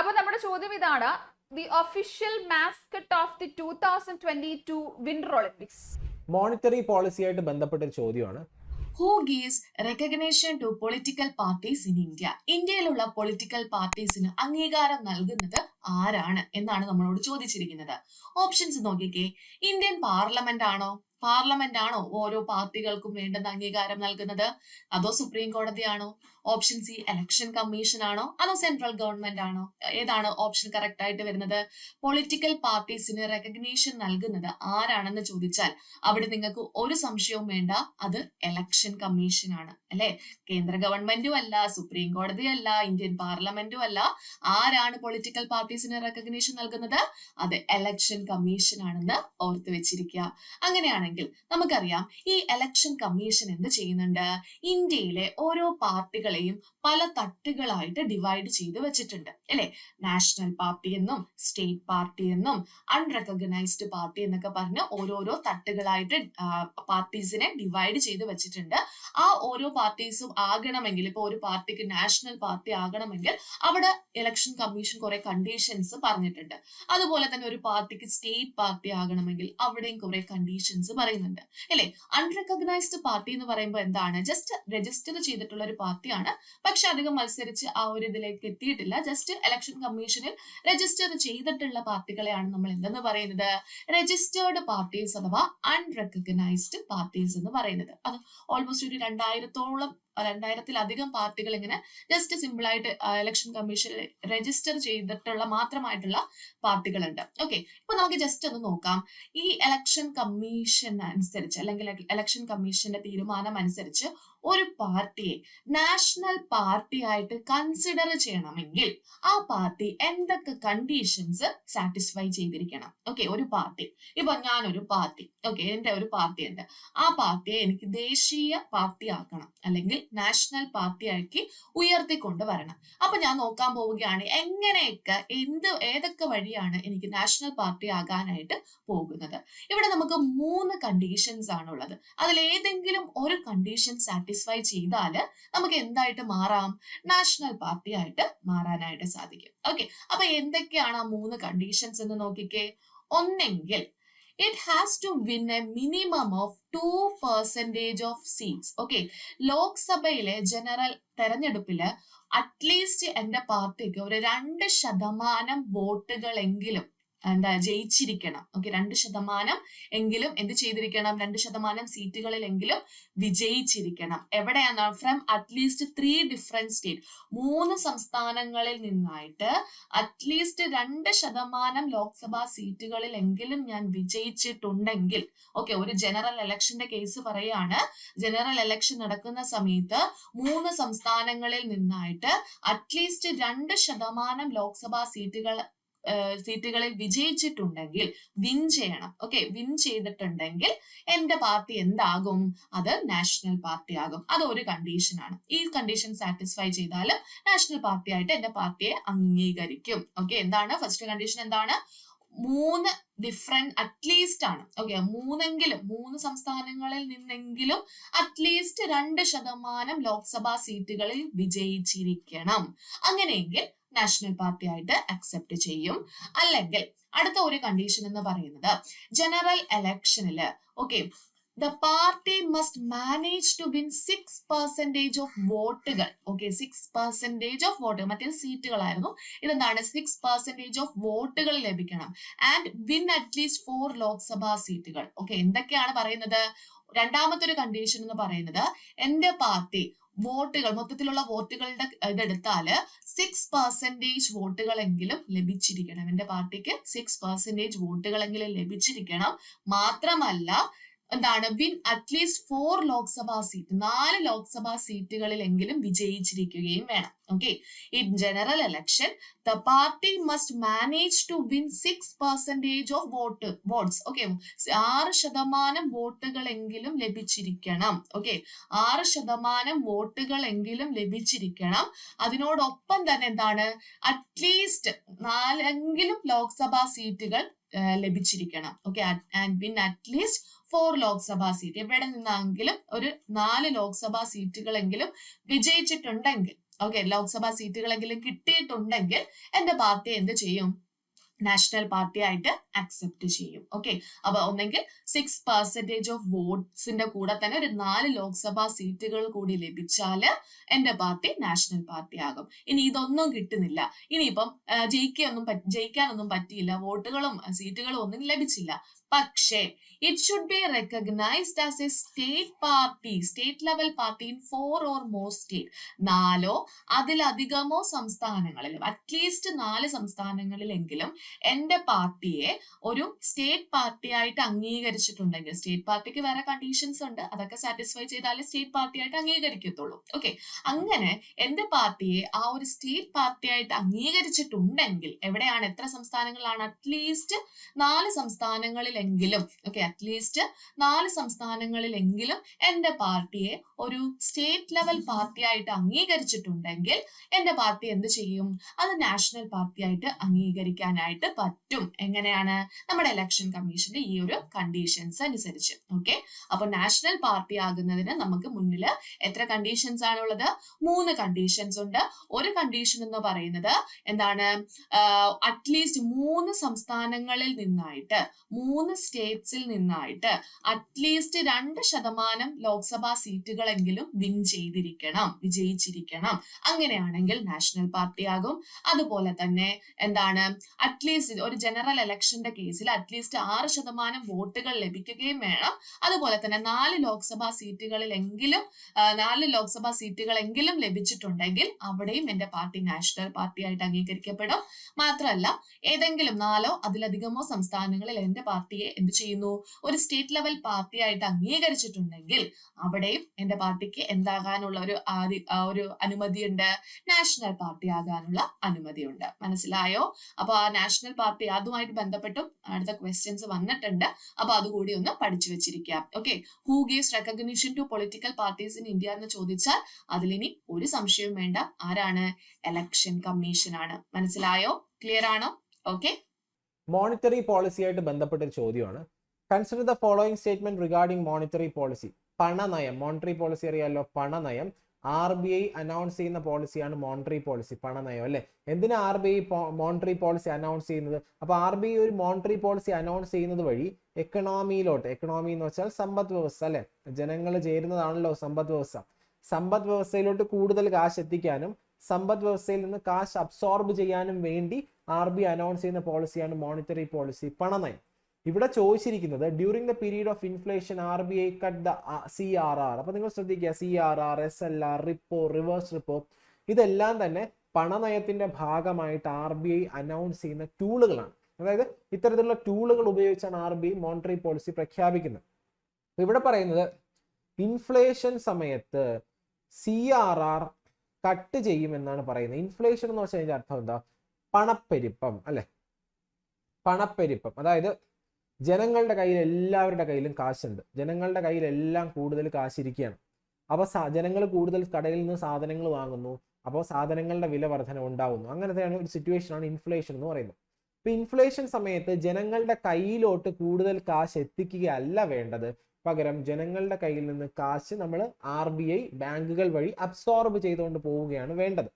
അപ്പൊ നമ്മുടെ ചോദ്യം ഇതാണ്. The official mascot of the two thousand twenty two winter Olympics monetary പോളിസിയായിട്ട് ബന്ധപ്പെട്ട ഒരു ചോദ്യമാണ്. Who gives recognition to political parties in India ഇന്ത്യയിലുള്ള പൊളിറ്റിക്കൽ പാർട്ടീസിന് അംഗീകാരം നൽകുന്നത് ആരാണ് എന്നാണ് നമ്മളോട് ചോദിച്ചിരിക്കുന്നത്. ഓപ്ഷൻസ് നോക്കിക്കേ. ഇന്ത്യൻ പാർലമെന്റ് ആണോ? പാർലമെന്റ് ആണോ ഓരോ പാർട്ടികൾക്കും വേണ്ടുന്ന അംഗീകാരം നൽകുന്നത്? അതോ സുപ്രീം കോടതിയാണോ ഓപ്ഷൻ സി ഇലക്ഷൻ കമ്മീഷൻ ആണോ? അതോ സെൻട്രൽ ഗവൺമെന്റ് ആണോ? ഏതാണ് ഓപ്ഷൻ കറക്റ്റ് ആയിട്ട് വരുന്നത്? പൊളിറ്റിക്കൽ പാർട്ടീസിന് റെക്കഗ്നേഷൻ നൽകുന്നത് ആരാണെന്ന് ചോദിച്ചാൽ അവിടെ നിങ്ങൾക്ക് ഒരു സംശയവും വേണ്ട. അത് ഇലക്ഷൻ കമ്മീഷൻ ആണ്. അല്ലെ? കേന്ദ്ര ഗവൺമെന്റും അല്ല സുപ്രീം കോടതിയും അല്ല ഇന്ത്യൻ പാർലമെന്റും അല്ല. ആരാണ് പൊളിറ്റിക്കൽ പാർട്ടീസിന് റെക്കഗ്നേഷൻ നൽകുന്നത്? അത് ഇലക്ഷൻ കമ്മീഷൻ ആണെന്ന് ഓർത്തു വെച്ചിരിക്കുക. അങ്ങനെയാണെങ്കിൽ നമുക്കറിയാം ഈ ഇലക്ഷൻ കമ്മീഷൻ എന്ത് ചെയ്യുന്നുണ്ട്? ഇന്ത്യയിലെ ഓരോ പാർട്ടികളെയും പല തട്ടുകളായിട്ട് ഡിവൈഡ് ചെയ്ത് വെച്ചിട്ടുണ്ട്. അല്ലെ? നാഷണൽ പാർട്ടി എന്നും സ്റ്റേറ്റ് പാർട്ടി എന്നും അൺറെക്കഗ്നൈസ്ഡ് പാർട്ടി എന്നൊക്കെ പറഞ്ഞ് ഓരോരോ തട്ടുകളായിട്ട് പാർട്ടീസിനെ ഡിവൈഡ് ചെയ്ത് വെച്ചിട്ടുണ്ട്. ആ ഓരോ പാർട്ടീസും ആകണമെങ്കിൽ ഇപ്പൊ ഒരു പാർട്ടിക്ക് നാഷണൽ പാർട്ടി ആകണമെങ്കിൽ അവിടെ ഇലക്ഷൻ കമ്മീഷൻ കുറെ കണ്ടീഷൻസ് പറഞ്ഞിട്ടുണ്ട്. അതുപോലെ തന്നെ ഒരു പാർട്ടിക്ക് സ്റ്റേറ്റ് പാർട്ടി ആകണമെങ്കിൽ അവിടെയും കുറെ കണ്ടീഷൻസ് പറയുന്നുണ്ട്. അല്ലെ? അൺറെക്കഗ്നൈസ്ഡ് പാർട്ടി എന്ന് പറയുമ്പോൾ എന്താണ്? ജസ്റ്റ് രജിസ്റ്റർ ചെയ്തിട്ടുള്ള ഒരു പാർട്ടിയാണ് പക്ഷെ അധികം മത്സരിച്ച് ആ ഒരു ഇതിലേക്ക് എത്തിയിട്ടില്ല. ജസ്റ്റ് ഇലക്ഷൻ കമ്മീഷനിൽ രജിസ്റ്റർ ചെയ്തിട്ടുള്ള പാർട്ടികളെയാണ് നമ്മൾ എന്തെന്ന് പറയുന്നത്? രജിസ്റ്റേർഡ് പാർട്ടീസ് അഥവാ അൺറെക്കഗ്നൈസ്ഡ് പാർട്ടീസ് എന്ന് പറയുന്നത്. അത് ഓൾമോസ്റ്റ് ഒരു രണ്ടായിരത്തോളം രണ്ടായിരത്തിലധികം പാർട്ടികൾ ഇങ്ങനെ ജസ്റ്റ് സിമ്പിൾ ആയിട്ട് ഇലക്ഷൻ കമ്മീഷൻ രജിസ്റ്റർ ചെയ്തിട്ടുള്ള മാത്രമായിട്ടുള്ള പാർട്ടികളുണ്ട്. ഓക്കെ ഇപ്പൊ നമുക്ക് ജസ്റ്റ് ഒന്ന് നോക്കാം. ഈ ഇലക്ഷൻ കമ്മീഷൻ അനുസരിച്ച് അല്ലെങ്കിൽ ഇലക്ഷൻ കമ്മീഷന്റെ തീരുമാനം അനുസരിച്ച് ഒരു പാർട്ടിയെ നാഷണൽ പാർട്ടി ആയിട്ട് കൺസിഡർ ചെയ്യണമെങ്കിൽ ആ പാർട്ടി എന്തൊക്കെ കണ്ടീഷൻസ് സാറ്റിസ്ഫൈ ചെയ്തിരിക്കണം. ഓക്കെ ഒരു പാർട്ടി. ഇപ്പൊ ഞാനൊരു പാർട്ടി. ഓക്കെ എന്റെ ഒരു പാർട്ടി ഉണ്ട് ആ പാർട്ടിയെ എനിക്ക് ദേശീയ പാർട്ടി ആക്കണം അല്ലെങ്കിൽ നാഷണൽ പാർട്ടിയാക്കി ഉയർത്തിക്കൊണ്ട് വരണം. അപ്പൊ ഞാൻ നോക്കാൻ പോവുകയാണ് എങ്ങനെയൊക്കെ എന്ത് ഏതൊക്കെ വഴിയാണ് എനിക്ക് നാഷണൽ പാർട്ടി ആകാനായിട്ട് പോകുന്നത്. ഇവിടെ നമുക്ക് മൂന്ന് കണ്ടീഷൻസ് ആണുള്ളത്. അതിൽ ഏതെങ്കിലും ഒരു കണ്ടീഷൻ സാറ്റിസ്ഫൈ ചെയ്താൽ നമുക്ക് എന്തായിട്ട് മാറാം? നാഷണൽ പാർട്ടി ആയിട്ട് മാറാനായിട്ട് സാധിക്കും. ഓക്കെ അപ്പൊ എന്തൊക്കെയാണ് ആ മൂന്ന് കണ്ടീഷൻസ് എന്ന് നോക്കിക്കേ. ഒന്നെങ്കിൽ it has to win a minimum of two percentage of seats okay ലോക്സഭയിലെ ജനറൽ തെരഞ്ഞെടുപ്പിൽ അറ്റ്ലീസ്റ്റ് എന്റെ പാർട്ടിക്ക് ഒരു രണ്ട് ശതമാനം വോട്ടുകളെങ്കിലും എന്താ ജയിച്ചിരിക്കണം. ഓക്കെ രണ്ട് ശതമാനം എങ്കിലും എന്ത് ചെയ്തിരിക്കണം? രണ്ട് ശതമാനം സീറ്റുകളിലെങ്കിലും വിജയിച്ചിരിക്കണം. എവിടെയാണ്? From at least three different state മൂന്ന് സംസ്ഥാനങ്ങളിൽ നിന്നായിട്ട് അറ്റ്ലീസ്റ്റ് രണ്ട് ശതമാനം ലോക്സഭാ സീറ്റുകളിലെങ്കിലും ഞാൻ വിജയിച്ചിട്ടുണ്ടെങ്കിൽ ഓക്കെ ഒരു ജനറൽ ഇലക്ഷന്റെ കേസ് പറയാണ് ജനറൽ ഇലക്ഷൻ നടക്കുന്ന സമയത്ത് മൂന്ന് സംസ്ഥാനങ്ങളിൽ നിന്നായിട്ട് അറ്റ്ലീസ്റ്റ് രണ്ട് ശതമാനം ലോക്സഭാ സീറ്റുകൾ സീറ്റുകളിൽ വിജയിച്ചിട്ടുണ്ടെങ്കിൽ വിൻ ചെയ്യണം. ഓക്കെ വിൻ ചെയ്തിട്ടുണ്ടെങ്കിൽ എന്റെ പാർട്ടി എന്താകും? അത് നാഷണൽ പാർട്ടി ആകും. അത് ഒരു കണ്ടീഷനാണ് ഈ കണ്ടീഷൻ സാറ്റിസ്ഫൈ ചെയ്താൽ നാഷണൽ പാർട്ടി ആയിട്ട് എന്റെ പാർട്ടിയെ അംഗീകരിക്കും. ഓക്കെ എന്താണ്? ഫസ്റ്റ് കണ്ടീഷൻ എന്താണ്? മൂന്ന് ഡിഫറെന്റ് അറ്റ്ലീസ്റ്റ് ആണ്. ഓക്കെ മൂന്നെങ്കിലും മൂന്ന് സംസ്ഥാനങ്ങളിൽ നിന്നെങ്കിലും അറ്റ്ലീസ്റ്റ് രണ്ട് ശതമാനം ലോക്സഭാ സീറ്റുകളിൽ വിജയിച്ചിരിക്കണം. അങ്ങനെയെങ്കിൽ നാഷണൽ പാർട്ടി ആയിട്ട് അക്സെപ്റ്റ് ചെയ്യും. അല്ലെങ്കിൽ അടുത്ത ഒരു കണ്ടീഷൻ എന്ന് പറയുന്നത് general എലക്ഷനിൽ okay the party must manage to win six percentage of വോട്ടുകൾ ഓക്കെ സിക്സ് പെർസെന്റേജ് ഓഫ് വോട്ടുകൾ മറ്റേ സീറ്റുകളായിരുന്നു. ഇതെന്താണ്? സിക്സ് പെർസെന്റേജ് ഓഫ് വോട്ടുകൾ ലഭിക്കണം. And win at least four Lok Sabha സീറ്റുകൾ ഓക്കെ എന്തൊക്കെയാണ് പറയുന്നത്? രണ്ടാമത്തെ ഒരു കണ്ടീഷൻ എന്ന് പറയുന്നത് എന്റെ പാർട്ടി വോട്ടുകൾ മൊത്തത്തിലുള്ള വോട്ടുകളുടെ ഇതെടുത്താൽ സിക്സ് പെർസെന്റേജ് വോട്ടുകളെങ്കിലും ലഭിച്ചിരിക്കണം. എന്റെ പാർട്ടിക്ക് സിക്സ് പെർസെന്റേജ് വോട്ടുകളെങ്കിലും ലഭിച്ചിരിക്കണം. മാത്രമല്ല എന്താണ്? Win at least four Lok Sabha seat നാല് ലോക്സഭാ സീറ്റുകളിലെങ്കിലും വിജയിച്ചിരിക്കുകയും വേണം. Okay in general election the party must manage to win six percentage of vote votes okay ആറ് ശതമാനം വോട്ടുകളെങ്കിലും ലഭിച്ചിരിക്കണം. ഓക്കെ ആറ് ശതമാനം വോട്ടുകളെങ്കിലും ലഭിച്ചിരിക്കണം. അതിനോടൊപ്പം തന്നെ എന്താണ്? അറ്റ്ലീസ്റ്റ് നാലെങ്കിലും ലോക്സഭാ സീറ്റുകൾ ലഭിച്ചിരിക്കണം. Okay and win at least four Lok Sabha seat എവിടെ നിന്നാണെങ്കിലും ഒരു നാല് ലോക്സഭാ സീറ്റുകളെങ്കിലും വിജയിച്ചിട്ടുണ്ടെങ്കിൽ ഓക്കെ ലോക്സഭാ സീറ്റുകളെങ്കിലും കിട്ടിയിട്ടുണ്ടെങ്കിൽ എന്റെ പാർട്ടി എന്ത് ചെയ്യും? നാഷണൽ പാർട്ടി ആയിട്ട് അക്സെപ്റ്റ് ചെയ്യും ഓക്കെ അപ്പൊ ഒന്നെങ്കിൽ സിക്സ് പെർസെന്റേജ് ഓഫ് വോട്ട്സിന്റെ കൂടെ തന്നെ ഒരു നാല് ലോക്സഭാ സീറ്റുകൾ കൂടി ലഭിച്ചാൽ എന്റെ പാർട്ടി നാഷണൽ പാർട്ടി ആകും. ഇനി ഇതൊന്നും കിട്ടുന്നില്ല. ഇനിയിപ്പം ജയിക്കൊന്നും ജയിക്കാനൊന്നും പറ്റിയില്ല. വോട്ടുകളും സീറ്റുകളും ഒന്നും ലഭിച്ചില്ല. പക്ഷേ it should be recognised as a state party state level party in four or more state നാലോ അതിലധികമോ സംസ്ഥാനങ്ങളിലും അറ്റ്ലീസ്റ്റ് നാല് സംസ്ഥാനങ്ങളിലെങ്കിലും എന്റെ പാർട്ടിയെ ഒരു സ്റ്റേറ്റ് പാർട്ടി ആയിട്ട് അംഗീകരിച്ചിട്ടുണ്ടെങ്കിൽ സ്റ്റേറ്റ് പാർട്ടിക്ക് വേറെ കണ്ടീഷൻസ് ഉണ്ട് അതൊക്കെ സാറ്റിസ്ഫൈ ചെയ്താലേ സ്റ്റേറ്റ് പാർട്ടി ആയിട്ട് അംഗീകരിക്കത്തുള്ളൂ. ഓക്കെ അങ്ങനെ എന്റെ പാർട്ടിയെ ആ ഒരു സ്റ്റേറ്റ് പാർട്ടി ആയിട്ട് അംഗീകരിച്ചിട്ടുണ്ടെങ്കിൽ എവിടെയാണ് എത്ര സംസ്ഥാനങ്ങളാണ്? അറ്റ്ലീസ്റ്റ് നാല് സംസ്ഥാനങ്ങളിലെങ്കിലും ഓക്കെ അറ്റ്ലീസ്റ്റ് നാല് സംസ്ഥാനങ്ങളിലെങ്കിലും എന്റെ പാർട്ടിയെ ഒരു സ്റ്റേറ്റ് ലെവൽ പാർട്ടിയായിട്ട് അംഗീകരിച്ചിട്ടുണ്ടെങ്കിൽ എന്റെ പാർട്ടി എന്ത് ചെയ്യും? അത് നാഷണൽ പാർട്ടിയായിട്ട് അംഗീകരിക്കാനായിട്ട് പറ്റും. എങ്ങനെയാണ്? നമ്മുടെ ഇലക്ഷൻ കമ്മീഷന്റെ ഈ ഒരു കണ്ടീഷൻസ് അനുസരിച്ച്. ഓക്കെ അപ്പൊ നാഷണൽ പാർട്ടി ആകുന്നതിന് നമുക്ക് മുന്നിൽ എത്ര കണ്ടീഷൻസ് ആണുള്ളത് മൂന്ന് കണ്ടീഷൻസ് ഉണ്ട്. ഒരു കണ്ടീഷൻ എന്ന് പറയുന്നത് എന്താണ്? അറ്റ്ലീസ്റ്റ് മൂന്ന് സംസ്ഥാനങ്ങളിൽ നിന്നായിട്ട് മൂന്ന് സ്റ്റേറ്റ്സിൽ നിന്നായിട്ട് അറ്റ്ലീസ്റ്റ് രണ്ട് ശതമാനം ലോക്സഭാ സീറ്റുകളെങ്കിലും വിൻ ചെയ്തിരിക്കണം വിജയിച്ചിരിക്കണം. അങ്ങനെയാണെങ്കിൽ നാഷണൽ പാർട്ടി ആകും. അതുപോലെ തന്നെ എന്താണ് അറ്റ്ലീസ്റ്റ് ഒരു ജനറൽ ഇലക്ഷന്റെ കേസിൽ അറ്റ്ലീസ്റ്റ് ആറ് ശതമാനം വോട്ടുകൾ ലഭിക്കുകയും വേണം. അതുപോലെ തന്നെ നാല് ലോക്സഭാ സീറ്റുകളിലെങ്കിലും നാല് ലോക്സഭാ സീറ്റുകളെങ്കിലും ലഭിച്ചിട്ടുണ്ടെങ്കിൽ അവിടെയും എന്റെ പാർട്ടി നാഷണൽ പാർട്ടി ആയിട്ട് അംഗീകരിക്കപ്പെടും. മാത്രമല്ല ഏതെങ്കിലും നാലോ അതിലധികമോ സംസ്ഥാനങ്ങളിൽ എന്റെ പാർട്ടിയെ എന്ത് ചെയ്യുന്നു? ഒരു സ്റ്റേറ്റ് ലെവൽ പാർട്ടിയായിട്ട് അംഗീകരിച്ചിട്ടുണ്ടെങ്കിൽ അവിടെയും എന്റെ പാർട്ടിക്ക് എന്താകാനുള്ള ഒരു ആദി- ഒരു അനുമതിയുണ്ട്. നാഷണൽ പാർട്ടി ആകാനുള്ള അനുമതിയുണ്ട്. മനസ്സിലായോ? അപ്പൊ ആ നാഷണൽ പാർട്ടി അതുമായിട്ട് ബന്ധപ്പെട്ടും അടുത്ത ക്വസ്റ്റ്യൻസ് വന്നിട്ടുണ്ട്. അപ്പൊ അതുകൂടി ഒന്ന് പഠിച്ചു വെച്ചിരിക്കാം. Okay who gives recognition to political parties in India എന്ന് ചോദിച്ചാൽ അതിലിനി ഒരു സംശയവും വേണ്ട. ആരാണ്? എലക്ഷൻ കമ്മീഷൻ ആണ്. മനസ്സിലായോ? ക്ലിയർ ആണോ? ഓക്കെ മോണിറ്ററി പോളിസിയായിട്ട് ബന്ധപ്പെട്ട ഒരു ചോദ്യമാണ്. Consider the following statement regarding monetary policy പണനയം monetary policy അറിയാലോ? പണനയം. ആർ ബി ഐ അനൗൺസ് ചെയ്യുന്ന പോളിസിയാണ് മോണിറ്ററി പോളിസി പണനയം അല്ലെ? എന്തിനാ R B I monetary policy announce ചെയ്യുന്നത്? അപ്പൊ ആർ ബി ഐ ഒരു മോണിറ്ററി പോളിസി അനൗൺസ് ചെയ്യുന്നത് വഴി എക്കണോമിയിലോട്ട് എക്കണോമി എന്ന് വെച്ചാൽ സമ്പദ് വ്യവസ്ഥ അല്ലെ? ജനങ്ങൾ ചേരുന്നതാണല്ലോ സമ്പദ് വ്യവസ്ഥ. സമ്പദ് വ്യവസ്ഥയിലോട്ട് കൂടുതൽ കാശ് എത്തിക്കാനും സമ്പദ് വ്യവസ്ഥയിൽ നിന്ന് കാശ് അബ്സോർബ് ചെയ്യാനും വേണ്ടി ആർ ബി അനൗൺസ് ചെയ്യുന്ന പോളിസിയാണ് മോണിറ്ററി പോളിസി പണനയം. ഇവിടെ ചോദിച്ചിരിക്കുന്നത് during the period of inflation R B I cut the C R R അപ്പൊ നിങ്ങൾ ശ്രദ്ധിക്കുക C R R S L R repo reverse repo ഇതെല്ലാം തന്നെ പണനയത്തിന്റെ ഭാഗമായിട്ട് ആർ ബി ഐ അനൗൺസ് ചെയ്യുന്ന ടൂളുകളാണ് അതായത് ഇത്തരത്തിലുള്ള ടൂളുകൾ ഉപയോഗിച്ചാണ് R B I monetary policy പ്രഖ്യാപിക്കുന്നത്. ഇവിടെ പറയുന്നത് ഇൻഫ്ലേഷൻ സമയത്ത് സി ആർ ആർ കട്ട് ചെയ്യുമെന്നാണ് പറയുന്നത്. ഇൻഫ്ലേഷൻ എന്ന് വെച്ചാൽ അർത്ഥം എന്താ? പണപ്പെരുപ്പം അല്ലെ? പണപ്പെരുപ്പം. അതായത് ജനങ്ങളുടെ കയ്യിൽ എല്ലാവരുടെ കയ്യിലും കാശുണ്ട്. ജനങ്ങളുടെ കയ്യിലെല്ലാം കൂടുതൽ കാശിരിക്കുകയാണ്. അപ്പോൾ ജനങ്ങൾ കൂടുതൽ കടയിൽ നിന്ന് സാധനങ്ങൾ വാങ്ങുന്നു. അപ്പോൾ സാധനങ്ങളുടെ വില വർധന ഉണ്ടാകുന്നു അങ്ങനത്തെയാണ് ഒരു സിറ്റുവേഷൻ ആണ് ഇൻഫ്ലേഷൻ എന്ന് പറയുന്നത്. ഇപ്പം ഇൻഫ്ലേഷൻ സമയത്ത് ജനങ്ങളുടെ കയ്യിലോട്ട് കൂടുതൽ കാശ് എത്തിക്കുകയല്ല വേണ്ടത്. പകരം ജനങ്ങളുടെ കയ്യിൽ നിന്ന് കാശ് നമ്മൾ ആർ ബി ഐ ബാങ്കുകൾ വഴി അബ്സോർബ് ചെയ്തുകൊണ്ട് പോവുകയാണ് വേണ്ടത്.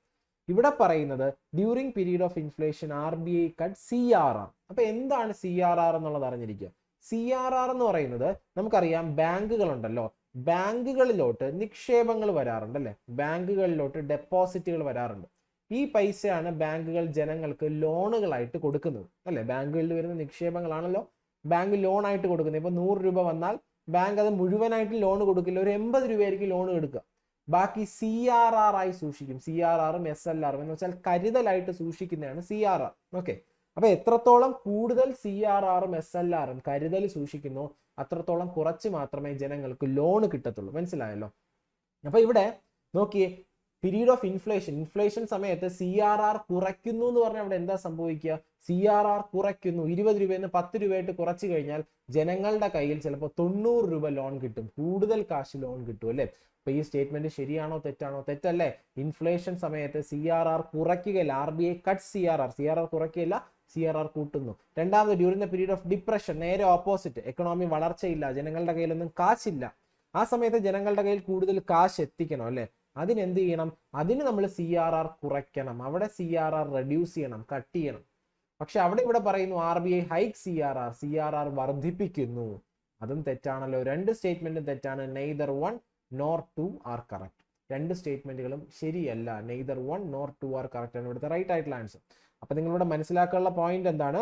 ഇവിടെ പറയുന്നത് during period of inflation R B I cut C R R അപ്പൊ എന്താണ് സി ആർ ആർ എന്നുള്ളത് അറിഞ്ഞിരിക്കുക. സി ആർ ആർ എന്ന് പറയുന്നത് നമുക്കറിയാം ബാങ്കുകളുണ്ടല്ലോ. ബാങ്കുകളിലോട്ട് നിക്ഷേപങ്ങൾ വരാറുണ്ട് അല്ലെ? ബാങ്കുകളിലോട്ട് ഡെപ്പോസിറ്റുകൾ വരാറുണ്ട്. ഈ പൈസയാണ് ബാങ്കുകൾ ജനങ്ങൾക്ക് ലോണുകളായിട്ട് കൊടുക്കുന്നത്. അല്ലെ? ബാങ്കുകളിൽ വരുന്ന നിക്ഷേപങ്ങളാണല്ലോ ബാങ്ക് ലോൺ ആയിട്ട് കൊടുക്കുന്നത്. ഇപ്പൊ നൂറ് രൂപ വന്നാൽ ബാങ്ക് അത് മുഴുവനായിട്ട് ലോൺ കൊടുക്കില്ല. ഒരു എൺപത് രൂപയായിരിക്കും ലോൺ എടുക്കുക. ബാക്കി സി ആർ ആർ ആയി സൂക്ഷിക്കും. സി ആർ ആറും എസ് എൽ ആറും എന്ന് വെച്ചാൽ കരുതലായിട്ട് സൂക്ഷിക്കുന്നതാണ് സി ആർ ആർ ഓക്കെ അപ്പൊ എത്രത്തോളം കൂടുതൽ സി ആർ ആറും എസ് എൽ ആറും കരുതൽ സൂക്ഷിക്കുന്നു അത്രത്തോളം കുറച്ച് മാത്രമേ ജനങ്ങൾക്ക് ലോൺ കിട്ടത്തുള്ളൂ. മനസ്സിലായല്ലോ? അപ്പൊ ഇവിടെ നോക്കിയേ പീരീഡ് ഓഫ് ഇൻഫ്ലേഷൻ ഇൻഫ്ലേഷൻ സമയത്ത് സി ആർ ആർ കുറയ്ക്കുന്നു എന്ന് പറഞ്ഞാൽ അവിടെ എന്താ സംഭവിക്കുക? സി ആർ ആർ കുറയ്ക്കുന്നു. ഇരുപത് രൂപയിൽ നിന്ന് പത്ത് രൂപയായിട്ട് കുറച്ചു കഴിഞ്ഞാൽ ജനങ്ങളുടെ കയ്യിൽ ചിലപ്പോൾ തൊണ്ണൂറ് രൂപ ലോൺ കിട്ടും. കൂടുതൽ കാശ് ലോൺ കിട്ടും അല്ലേ? അപ്പൊ ഈ സ്റ്റേറ്റ്മെന്റ് ശരിയാണോ തെറ്റാണോ? തെറ്റല്ലേ? ഇൻഫ്ലേഷൻ സമയത്ത് C R R കുറയ്ക്കുകയില്ല. R B I cut C R R C R R കുറയ്ക്കുകയില്ല C R R കൂട്ടുന്നു. രണ്ടാമത് during the period of depression നേരെ ഓപ്പോസിറ്റ് എക്കണോമി വളർച്ചയില്ല. ജനങ്ങളുടെ കയ്യിലൊന്നും കാശില്ല. ആ സമയത്ത് ജനങ്ങളുടെ കയ്യിൽ കൂടുതൽ കാശ് എത്തിക്കണം അല്ലെ? അതിനെന്ത് ചെയ്യണം? അതിന് നമ്മൾ സി ആർ ആർ കുറയ്ക്കണം. അവിടെ സി ആർ ആർ റെഡ്യൂസ് ചെയ്യണം കട്ട് ചെയ്യണം. പക്ഷെ അവിടെ ഇവിടെ പറയുന്നു R B I hike C R R C R R വർദ്ധിപ്പിക്കുന്നു. അതും തെറ്റാണല്ലോ. രണ്ട് സ്റ്റേറ്റ്മെന്റും തെറ്റാണ്. Neither one nor two are correct രണ്ട് സ്റ്റേറ്റ്മെന്റുകളും ശരിയല്ല. Neither one nor two are correct ആണ് ഇവിടുത്തെ റൈറ്റ് ആയിട്ടുള്ള ആൻസർ അപ്പൊ നിങ്ങളിവിടെ മനസ്സിലാക്കാനുള്ള പോയിന്റ് എന്താണ്?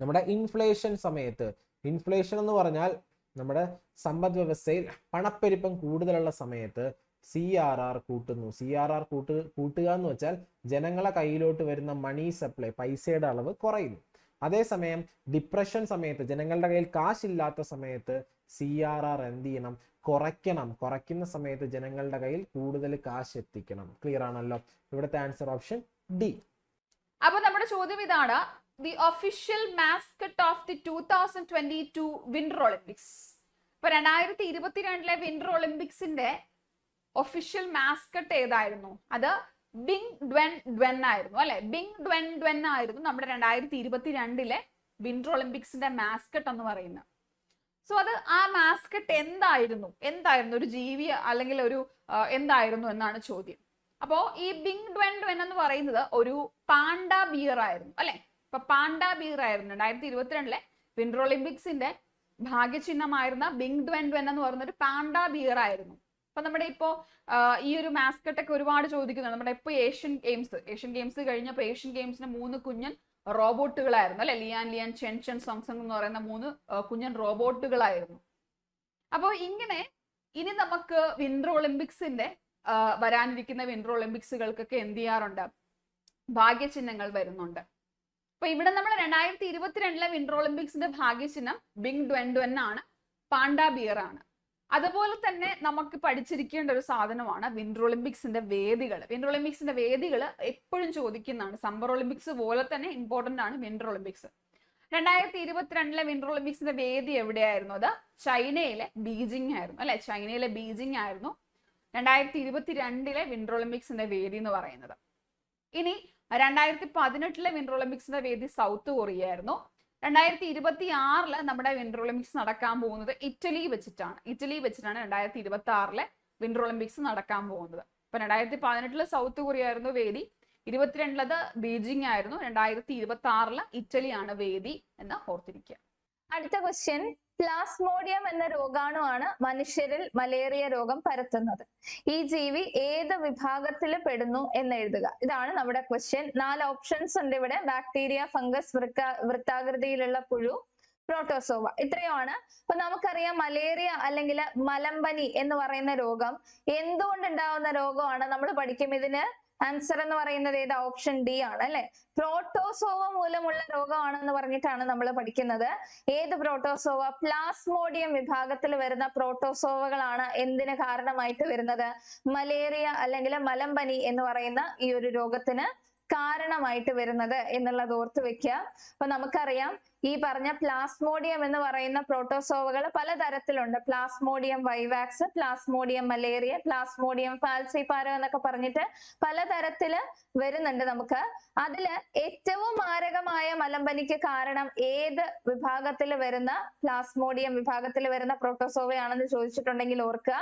നമ്മുടെ ഇൻഫ്ലേഷൻ സമയത്ത്. ഇൻഫ്ലേഷൻ എന്ന് പറഞ്ഞാൽ നമ്മുടെ സമ്പദ് വ്യവസ്ഥയിൽ പണപ്പെരുപ്പം കൂടുതലുള്ള സമയത്ത് സി ആർ ആർ കൂട്ടുന്നു. സി ആർ ആർ കൂട്ട് കൂട്ടുക എന്ന് വെച്ചാൽ ജനങ്ങളെ കയ്യിലോട്ട് വരുന്ന മണി സപ്ലൈ പൈസയുടെ അളവ് കുറയുന്നു. അതേസമയം ഡിപ്രഷൻ സമയത്ത് ജനങ്ങളുടെ കയ്യിൽ കാശില്ലാത്ത സമയത്ത് സി ആർ ആർ എന്ത് ചെയ്യണം? കുറയ്ക്കണം. കുറയ്ക്കുന്ന സമയത്ത് ജനങ്ങളുടെ കയ്യിൽ കൂടുതൽ കാശ് എത്തിക്കണം. ക്ലിയർ ആണല്ലോ? ഇവിടുത്തെ ആൻസർ ഓപ്ഷൻ ഡി അപ്പൊ നമ്മുടെ ചോദ്യം ഇതാണ്. The official mascot of the two thousand twenty two winter Olympics ഇപ്പൊ രണ്ടായിരത്തി ഇരുപത്തിരണ്ടിലെ വിന്റർ ഒളിമ്പിക്സിന്റെ ഒഫീഷ്യൽ മാസ്കറ്റ് ഏതായിരുന്നു? അത് ബിങ് ഡ്വൻ ഡ്വെൻ ആയിരുന്നു അല്ലെ? ബിങ് ഡ്വെൻ ഡ്വെൻ ആയിരുന്നു നമ്മുടെ രണ്ടായിരത്തി ഇരുപത്തിരണ്ടിലെ വിന്റർ ഒളിമ്പിക്സിന്റെ മാസ്കറ്റ് എന്ന് പറയുന്നത്. സോ അത് ആ മാസ്കറ്റ് എന്തായിരുന്നു? എന്തായിരുന്നു? ഒരു ജീവി അല്ലെങ്കിൽ ഒരു എന്തായിരുന്നു എന്നാണ് ചോദ്യം. അപ്പോ ഈ ബിങ് ഡ്വെൻ ഡ്വെൻ എന്ന് പറയുന്നത് ഒരു പാണ്ട ബിയർ ആയിരുന്നു അല്ലെ? ഇപ്പൊ പാണ്ട ബിയർ ആയിരുന്നു. രണ്ടായിരത്തി ഇരുപത്തിരണ്ടിലെ വിന്റർ ഒളിമ്പിക്സിന്റെ ഭാഗ്യചിഹ്നമായിരുന്ന ബിങ് ഡ്വെൻ ഡ്വെൻ എന്ന് പറയുന്ന ഒരു പാണ്ട ബിയർ ആയിരുന്നു. അപ്പൊ നമ്മുടെ ഇപ്പോ ഈ ഒരു മാസ്കറ്റ് ഒക്കെ ഒരുപാട് ചോദിക്കുന്നുണ്ട്. നമ്മുടെ ഇപ്പൊ ഏഷ്യൻ ഗെയിംസ് ഏഷ്യൻ ഗെയിംസ് കഴിഞ്ഞപ്പോൾ ഏഷ്യൻ ഗെയിംസിന് മൂന്ന് കുഞ്ഞൻ റോബോട്ടുകളായിരുന്നു. അല്ലെ? ലിയാൻ ലിയാൻ ചെൻ ചെൻ സോങ്സങ് എന്ന് പറയുന്ന മൂന്ന് കുഞ്ഞൻ റോബോട്ടുകളായിരുന്നു. അപ്പോൾ ഇങ്ങനെ ഇനി നമുക്ക് വിന്റർ ഒളിമ്പിക്സിന്റെ വരാനിരിക്കുന്ന വിന്റർ ഒളിമ്പിക്സുകൾക്കൊക്കെ എന്ത് ചെയ്യാറുണ്ട്? ഭാഗ്യചിഹ്നങ്ങൾ വരുന്നുണ്ട്. അപ്പൊ ഇവിടെ നമ്മൾ രണ്ടായിരത്തി ഇരുപത്തിരണ്ടിലെ വിന്റർ ഒളിമ്പിക്സിന്റെ ഭാഗ്യചിഹ്നം ബിങ് ഡ്വെൻ ഡ്വെൻ ആണ് പാണ്ട ബിയർ ആണ് അതുപോലെ തന്നെ നമുക്ക് പഠിച്ചിരിക്കേണ്ട ഒരു സാധനമാണ് വിന്റർ ഒളിമ്പിക്സിന്റെ വേദികൾ വിന്റർ ഒളിമ്പിക്സിന്റെ വേദികൾ എപ്പോഴും ചോദിക്കുന്നതാണ്. സമ്മർ ഒളിമ്പിക്സ് പോലെ തന്നെ ഇമ്പോർട്ടന്റ് ആണ് വിന്റർ ഒളിമ്പിക്സ് രണ്ടായിരത്തി ഇരുപത്തിരണ്ടിലെ വിന്റർ ഒളിമ്പിക്സിന്റെ വേദി എവിടെയായിരുന്നു അത്? ചൈനയിലെ ബീജിംഗ് ആയിരുന്നു അല്ലെ? ചൈനയിലെ ബീജിംഗ് ആയിരുന്നു രണ്ടായിരത്തി ഇരുപത്തിരണ്ടിലെ വിന്റർ ഒളിമ്പിക്സിന്റെ വേദി എന്ന് പറയുന്നത്. ഇനി രണ്ടായിരത്തി പതിനെട്ടിലെ വിന്റർ ഒളിമ്പിക്സിന്റെ വേദി സൗത്ത് കൊറിയ ആയിരുന്നു രണ്ടായിരത്തി ഇരുപത്തി ആറിൽ നമ്മുടെ വിന്റർ ഒളിമ്പിക്സ് നടക്കാൻ പോകുന്നത് ഇറ്റലി വെച്ചിട്ടാണ്. ഇറ്റലി വെച്ചിട്ടാണ് രണ്ടായിരത്തി ഇരുപത്തി ആറിലെ വിന്റർ ഒളിമ്പിക്സ് നടക്കാൻ പോകുന്നത്. അപ്പൊ രണ്ടായിരത്തി പതിനെട്ടിൽ സൗത്ത് കൊറിയ ആയിരുന്നു വേദി. ഇരുപത്തിരണ്ടിലത് ബീജിംഗ് ആയിരുന്നു. രണ്ടായിരത്തി ഇരുപത്തി ആറിൽ ഇറ്റലിയാണ് വേദി എന്ന് ഓർത്തിരിക്കുക. അടുത്ത ക്വസ്റ്റ്യൻ പ്ലാസ്മോഡിയം എന്ന രോഗാണുവാണ് മനുഷ്യരിൽ മലേറിയ രോഗം പരത്തുന്നത്. ഈ ജീവി ഏത് വിഭാഗത്തിൽ പെടുന്നു എന്ന് എഴുതുക. ഇതാണ് നമ്മുടെ ക്വസ്റ്റ്യൻ നാല് ഓപ്ഷൻസ് ഉണ്ട് ഇവിടെ. ബാക്ടീരിയ ഫംഗസ് വൃക്ക വൃത്താകൃതിയിലുള്ള പുഴു പ്രോട്ടോസോവ ഇത്രയുമാണ്. അപ്പൊ നമുക്കറിയാം മലേറിയ അല്ലെങ്കിൽ മലമ്പനി എന്ന് പറയുന്ന രോഗം എന്തുകൊണ്ട് ഉണ്ടാവുന്ന രോഗമാണ് നമ്മൾ പഠിക്കും ഇതിന്? ആൻസർ എന്ന് പറയുന്നത് ഏത്? ഓപ്ഷൻ ഡി ആണ് അല്ലെ? പ്രോട്ടോസോവ മൂലമുള്ള രോഗമാണെന്ന് പറഞ്ഞിട്ടാണ് നമ്മൾ പഠിക്കുന്നത്. ഏത് പ്രോട്ടോസോവ പ്ലാസ്മോഡിയം വിഭാഗത്തിൽ വരുന്ന പ്രോട്ടോസോവകളാണ് എന്തിന് കാരണമായിട്ട് വരുന്നത്? മലേറിയ അല്ലെങ്കിൽ മലമ്പനി എന്ന് പറയുന്ന ഈ ഒരു രോഗത്തിന് കാരണമായിട്ട് വരുന്നത് എന്നുള്ളത് ഓർത്ത് വെക്കുക. അപ്പൊ നമുക്കറിയാം ഈ പറഞ്ഞ പ്ലാസ്മോഡിയം എന്ന് പറയുന്ന പ്രോട്ടോസോവകൾ പലതരത്തിലുണ്ട്. Plasmodium vivax plasmodium malaria plasmodium falciparum എന്നൊക്കെ പറഞ്ഞിട്ട് പലതരത്തിൽ വരുന്നുണ്ട് നമുക്ക്. അതിൽ ഏറ്റവും മാരകമായ മലമ്പനിക്ക് കാരണം ഏത് വിഭാഗത്തിൽ വരുന്ന പ്ലാസ്മോഡിയം വിഭാഗത്തിൽ വരുന്ന പ്രോട്ടോസോവയാണെന്ന് ചോദിച്ചിട്ടുണ്ടെങ്കിൽ ഓർക്കുക.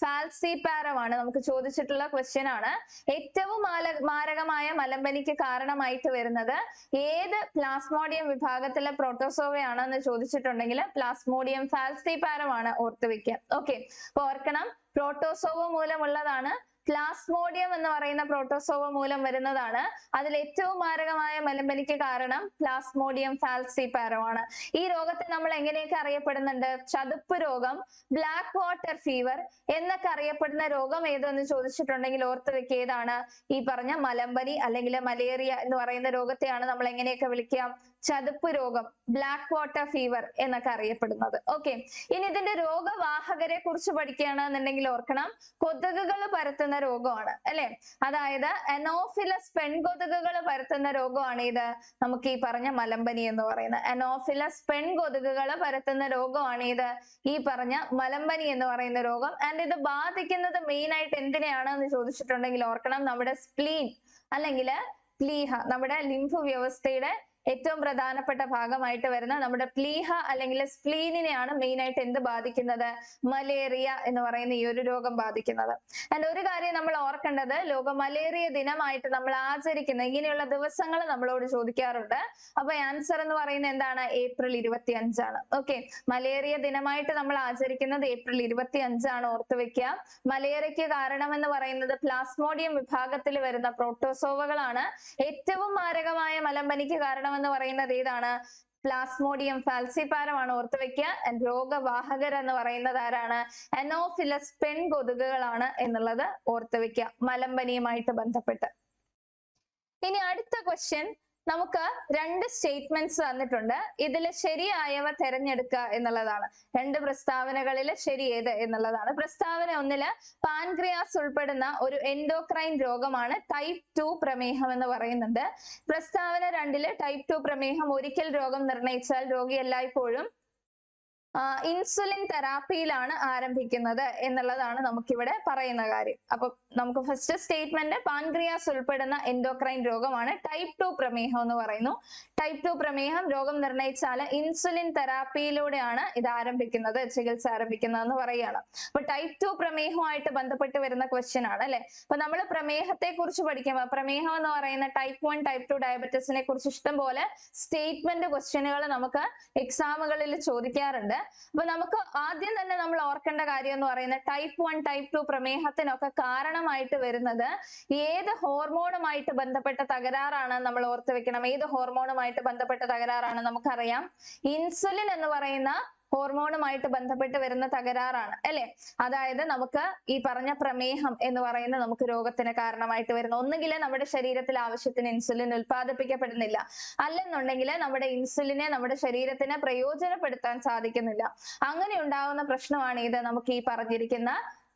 ഫാൽസിപാരമാണ് നമുക്ക് ചോദിച്ചിട്ടുള്ള ക്വസ്റ്റ്യൻ ആണ്. ഏറ്റവും മാരകമായ മലമ്പനിക്ക് കാരണമായിട്ട് വരുന്നത് ഏത് പ്ലാസ്മോഡിയം വിഭാഗത്തിലെ പ്രോട്ടോസോവയാണെന്ന് ചോദിച്ചിട്ടുണ്ടെങ്കിൽ പ്ലാസ്മോഡിയം ഫാൽസിപാരമാണ് ഓർത്ത് വെക്കുക. ഓക്കെ അപ്പൊ ഓർക്കണം പ്രോട്ടോസോവ മൂലമുള്ളതാണ്. പ്ലാസ്മോഡിയം എന്ന് പറയുന്ന പ്രോട്ടോസോവ മൂലം വരുന്നതാണ്. അതിൽ ഏറ്റവും മാരകമായ മലമ്പനിക്ക് കാരണം പ്ലാസ്മോഡിയം ഫാൽസിപാരമാണ് ഈ രോഗത്തെ നമ്മൾ എങ്ങനെയൊക്കെ അറിയപ്പെടുന്നുണ്ട്? ചതുപ്പ് രോഗം ബ്ലാക്ക് വാട്ടർ ഫീവർ എന്നൊക്കെ അറിയപ്പെടുന്ന രോഗം ഏതെന്ന് ചോദിച്ചിട്ടുണ്ടെങ്കിൽ ഓർത്ത് വെക്കുക ഏതാണ്? ഈ പറഞ്ഞ മലമ്പനി അല്ലെങ്കിൽ മലേറിയ എന്ന് പറയുന്ന രോഗത്തെയാണ് നമ്മൾ എങ്ങനെയൊക്കെ വിളിക്കുക? ചതുപ്പ് രോഗം ബ്ലാക്ക് വാട്ടർ ഫീവർ എന്നൊക്കെ അറിയപ്പെടുന്നത്. ഓക്കെ ഇനി ഇതിന്റെ രോഗവാഹകരെ കുറിച്ച് പഠിക്കുകയാണെന്നുണ്ടെങ്കിൽ ഓർക്കണം. കൊതുകുകൾ പരത്തുന്ന രോഗമാണ് അല്ലെ? അതായത് അനോഫിലസ് പെൺകൊതുകുകൾ പരത്തുന്ന രോഗമാണ് ഇത്. നമുക്ക് ഈ പറഞ്ഞ മലമ്പനി എന്ന് പറയുന്നത്. അനോഫിലസ് പെൺകൊതുകുകൾ പരത്തുന്ന രോഗമാണ് ഇത്. ഈ പറഞ്ഞ മലമ്പനി എന്ന് പറയുന്ന രോഗം. ആൻഡ് ഇത് ബാധിക്കുന്നത് മെയിൻ ആയിട്ട് എന്തിനെയാണ് എന്ന് ചോദിച്ചിട്ടുണ്ടെങ്കിൽ ഓർക്കണം. നമ്മുടെ സ്പ്ലീൻ അല്ലെങ്കിൽ പ്ലീഹ നമ്മുടെ ലിംഫ് വ്യവസ്ഥയുടെ ഏറ്റവും പ്രധാനപ്പെട്ട ഭാഗമായിട്ട് വരുന്ന നമ്മുടെ പ്ലീഹ അല്ലെങ്കിൽ സ്പ്ലീനിനെയാണ് മെയിൻ ആയിട്ട് എന്ത് ബാധിക്കുന്നത്? മലേറിയ എന്ന് പറയുന്ന ഈ ഒരു രോഗം ബാധിക്കുന്നത്. ആൻഡ് ഒരു കാര്യം നമ്മൾ ഓർക്കേണ്ടത് ലോക മലേറിയ ദിനമായിട്ട് നമ്മൾ ആചരിക്കുന്ന ഇങ്ങനെയുള്ള ദിവസങ്ങൾ നമ്മളോട് ചോദിക്കാറുണ്ട്. അപ്പൊ ആൻസർ എന്ന് പറയുന്നത് എന്താണ്? ഏപ്രിൽ ഇരുപത്തി അഞ്ചാണ് ഓക്കെ മലേറിയ ദിനമായിട്ട് നമ്മൾ ആചരിക്കുന്നത് ഏപ്രിൽ ഇരുപത്തി അഞ്ചാണ് ഓർത്ത് വെക്കുക. മലേറിയക്ക് കാരണം എന്ന് പറയുന്നത് പ്ലാസ്മോഡിയം വിഭാഗത്തിൽ വരുന്ന പ്രോട്ടോസോവകളാണ് ഏറ്റവും മാരകമായ മലമ്പനിക്ക് കാരണം എന്ന് പറയുന്നത് ഏതാണ്? പ്ലാസ്മോഡിയം ഫാൽസിപാരമാണ് ഓർത്തു വെക്കുക രോഗവാഹകർ എന്ന് പറയുന്നത് ആരാണ്? അനോഫിലസ് പെൺകൊതുകുകളാണ് എന്നുള്ളത് ഓർത്തു വെക്കുക മലമ്പനിയുമായിട്ട് ബന്ധപ്പെട്ട്. ഇനി അടുത്ത ക്വസ്റ്റ്യൻ നമുക്ക് രണ്ട് സ്റ്റേറ്റ്മെന്റ്സ് തന്നിട്ടുണ്ട്. ഇതിൽ ശരിയായവ തിരഞ്ഞെടുക്കുക എന്നുള്ളതാണ്. രണ്ട് പ്രസ്താവനകളിൽ ശരി ഏത് എന്നുള്ളതാണ്. പ്രസ്താവന ഒന്നിൽ പാൻക്രിയാസ് ഉൾപ്പെടുന്ന ഒരു എൻഡോക്രൈൻ രോഗമാണ് ടൈപ്പ് ടു പ്രമേഹം എന്ന് പറയുന്നുണ്ട്. പ്രസ്താവന രണ്ടിൽ ടൈപ്പ് ടു പ്രമേഹം ഒരിക്കൽ രോഗം നിർണയിച്ചാൽ രോഗി എല്ലായ്പ്പോഴും ഇൻസുലിൻ തെറാപ്പിയിലാണ് ആരംഭിക്കുന്നത് എന്നുള്ളതാണ് നമുക്കിവിടെ പറയുന്ന കാര്യം. അപ്പൊ നമുക്ക് ഫസ്റ്റ് സ്റ്റേറ്റ്മെന്റ് പാൻക്രിയാസ് ഉൾപ്പെടുന്ന എൻഡോക്രൈൻ രോഗമാണ് ടൈപ്പ് ടു പ്രമേഹം എന്ന് പറയുന്നു. ടൈപ്പ് ടു പ്രമേഹം രോഗം നിർണയിച്ചാൽ ഇൻസുലിൻ തെറാപ്പിയിലൂടെയാണ് ഇത് ആരംഭിക്കുന്നത് ചികിത്സ ആരംഭിക്കുന്നത് എന്ന് പറയുകയാണ്. അപ്പൊ ടൈപ്പ് ടു പ്രമേഹവുമായിട്ട് ബന്ധപ്പെട്ട് വരുന്ന ക്വസ്റ്റ്യൻ ആണ് അല്ലെ? അപ്പൊ നമ്മൾ പ്രമേഹത്തെ കുറിച്ച് പഠിക്കുമ്പോൾ പ്രമേഹം എന്ന് പറയുന്ന ടൈപ്പ് വൺ ടൈപ്പ് ടു ഡയബറ്റീസിനെ കുറിച്ച് ഇഷ്ടം പോലെ സ്റ്റേറ്റ്മെന്റ് ക്വസ്റ്റ്യനുകൾ നമുക്ക് എക്സാമുകളിൽ ചോദിക്കാറുണ്ട്. അപ്പൊ നമുക്ക് ആദ്യം തന്നെ നമ്മൾ ഓർക്കേണ്ട കാര്യം എന്ന് പറയുന്നത് ടൈപ്പ് വൺ ടൈപ്പ് ടു പ്രമേഹത്തിനൊക്കെ കാരണമായിട്ട് വരുന്നത് ഏത് ഹോർമോണുമായിട്ട് ബന്ധപ്പെട്ട തകരാറാണ് നമ്മൾ ഓർത്ത് വെക്കണം. ഏത് ഹോർമോണുമായിട്ട് ബന്ധപ്പെട്ട തകരാറാണ് നമുക്കറിയാം? ഇൻസുലിൻ എന്ന് പറയുന്ന ഹോർമോണുമായിട്ട് ബന്ധപ്പെട്ട് വരുന്ന തകരാറാണ് അല്ലെ? അതായത് നമുക്ക് ഈ പറഞ്ഞ പ്രമേഹം എന്ന് പറയുന്ന നമുക്ക് രോഗത്തിന് കാരണമായിട്ട് വരുന്ന. ഒന്നുകിൽ നമ്മുടെ ശരീരത്തിൽ ആവശ്യത്തിന് ഇൻസുലിൻ ഉൽപ്പാദിപ്പിക്കപ്പെടുന്നില്ല. അല്ലെന്നുണ്ടെങ്കിൽ നമ്മുടെ ഇൻസുലിനെ നമ്മുടെ ശരീരത്തിന് പ്രയോജനപ്പെടുത്താൻ സാധിക്കുന്നില്ല. അങ്ങനെ ഉണ്ടാകുന്ന പ്രശ്നമാണ് ഇത് നമുക്ക് ഈ പറഞ്ഞിരിക്കുന്ന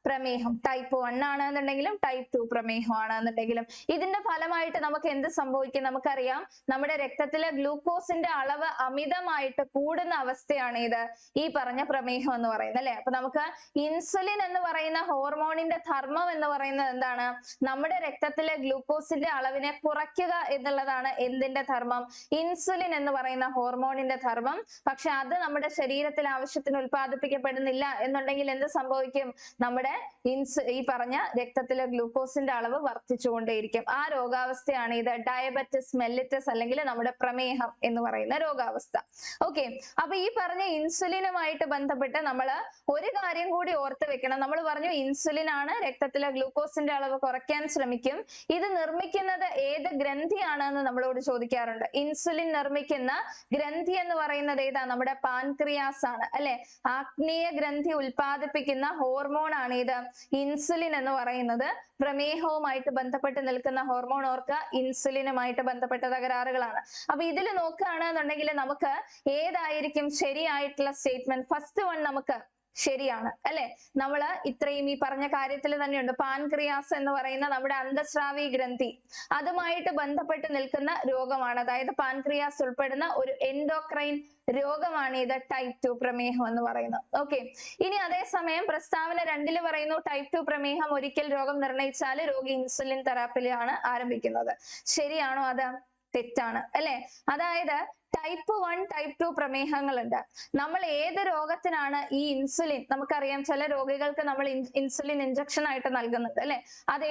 പ്രമേഹം. ടൈപ്പ് വൺ ആണെന്നുണ്ടെങ്കിലും ടൈപ്പ് ടു പ്രമേഹം ആണെന്നുണ്ടെങ്കിലും ഇതിന്റെ ഫലമായിട്ട് നമുക്ക് എന്ത് സംഭവിക്കും നമുക്കറിയാം. നമ്മുടെ രക്തത്തിലെ ഗ്ലൂക്കോസിന്റെ അളവ് അമിതമായിട്ട് കൂടുന്ന അവസ്ഥയാണ് ഇത് ഈ പറഞ്ഞ പ്രമേഹം എന്ന് പറയുന്നത് അല്ലെ? അപ്പൊ നമുക്ക് ഇൻസുലിൻ എന്ന് പറയുന്ന ഹോർമോണിന്റെ ധർമ്മം എന്ന് പറയുന്നത് എന്താണ്? നമ്മുടെ രക്തത്തിലെ ഗ്ലൂക്കോസിന്റെ അളവിനെ കുറയ്ക്കുക എന്നുള്ളതാണ് എന്തിന്റെ ധർമ്മം? ഇൻസുലിൻ എന്ന് പറയുന്ന ഹോർമോണിന്റെ ധർമ്മം. പക്ഷെ അത് നമ്മുടെ ശരീരത്തിൽ ആവശ്യത്തിന് ഉൽപ്പാദിപ്പിക്കപ്പെടുന്നില്ല എന്നുണ്ടെങ്കിൽ എന്ത് സംഭവിക്കും? നമ്മുടെ ഇൻസ് ഈ പറഞ്ഞ രക്തത്തിലെ ഗ്ലൂക്കോസിന്റെ അളവ് വർദ്ധിച്ചുകൊണ്ടേയിരിക്കും. ആ രോഗാവസ്ഥയാണ് ഇത് ഡയബറ്റിസ് മെല്ലിറ്റസ് അല്ലെങ്കിൽ നമ്മുടെ പ്രമേഹം എന്ന് പറയുന്ന രോഗാവസ്ഥ. ഓക്കെ അപ്പൊ ഈ പറഞ്ഞ ഇൻസുലിനുമായിട്ട് ബന്ധപ്പെട്ട് നമ്മൾ ഒരു കാര്യം കൂടി ഓർത്ത് വെക്കണം. നമ്മൾ പറഞ്ഞു ഇൻസുലിൻ ആണ് രക്തത്തിലെ ഗ്ലൂക്കോസിന്റെ അളവ് കുറയ്ക്കാൻ ശ്രമിക്കും. ഇത് നിർമ്മിക്കുന്നത് ഏത് ഗ്രന്ഥിയാണ് എന്ന് നമ്മളോട് ചോദിക്കാറുണ്ട്. ഇൻസുലിൻ നിർമ്മിക്കുന്ന ഗ്രന്ഥി എന്ന് പറയുന്നത് ഏതാ? നമ്മുടെ പാൻക്രിയാസ് ആണ് അല്ലെ? ആഗ്നേയ ഗ്രന്ഥി ഉൽപ്പാദിപ്പിക്കുന്ന ഹോർമോൺ ആണ് ഇത് ഇൻസുലിൻ എന്ന് പറയുന്നത് പ്രമേഹവുമായിട്ട് ബന്ധപ്പെട്ട് നിൽക്കുന്ന ഹോർമോൺ ഓർക്ക ഇൻസുലിനുമായിട്ട് ബന്ധപ്പെട്ട തകരാറുകളാണ്. അപ്പൊ ഇതിൽ നോക്കുകയാണെന്നുണ്ടെങ്കിൽ നമുക്ക് ഏതായിരിക്കും ശരിയായിട്ടുള്ള സ്റ്റേറ്റ്മെന്റ് ഫസ്റ്റ് വൺ നമുക്ക് ശരിയാണ്. അല്ലെ? നമ്മൾ ഇത്രയും ഈ പറഞ്ഞ കാര്യത്തിൽ തന്നെയുണ്ട്. പാൻക്രിയാസ് എന്ന് പറയുന്ന നമ്മുടെ അന്തസ്രാവി ഗ്രന്ഥി. അതുമായിട്ട് ബന്ധപ്പെട്ട് നിൽക്കുന്ന രോഗമാണ്. അതായത് പാൻക്രിയാസ് ഉൾപ്പെടുന്ന ഒരു എൻഡോക്രൈൻ രോഗമാണ് ഇത് ടൈപ്പ് ടു പ്രമേഹം എന്ന് പറയുന്നത്. ഓക്കെ ഇനി അതേസമയം പ്രസ്താവന രണ്ടിൽ പറയുന്നു ടൈപ്പ് ടു പ്രമേഹം ഒരിക്കൽ രോഗം നിർണയിച്ചാൽ രോഗി ഇൻസുലിൻ തെറാപ്പിയിലാണ് ആരംഭിക്കുന്നത്. ശരിയാണോ അത്? തെറ്റാണ് അല്ലെ? അതായത് ടൈപ്പ് വൺ ടൈപ്പ് ടു പ്രമേഹങ്ങളുണ്ട്. നമ്മൾ ഏത് രോഗത്തിനാണ് ഈ ഇൻസുലിൻ നമുക്കറിയാം ചില രോഗികൾക്ക് നമ്മൾ ഇൻസുലിൻ ഇഞ്ചക്ഷൻ ആയിട്ട് നൽകുന്നത് അല്ലെ?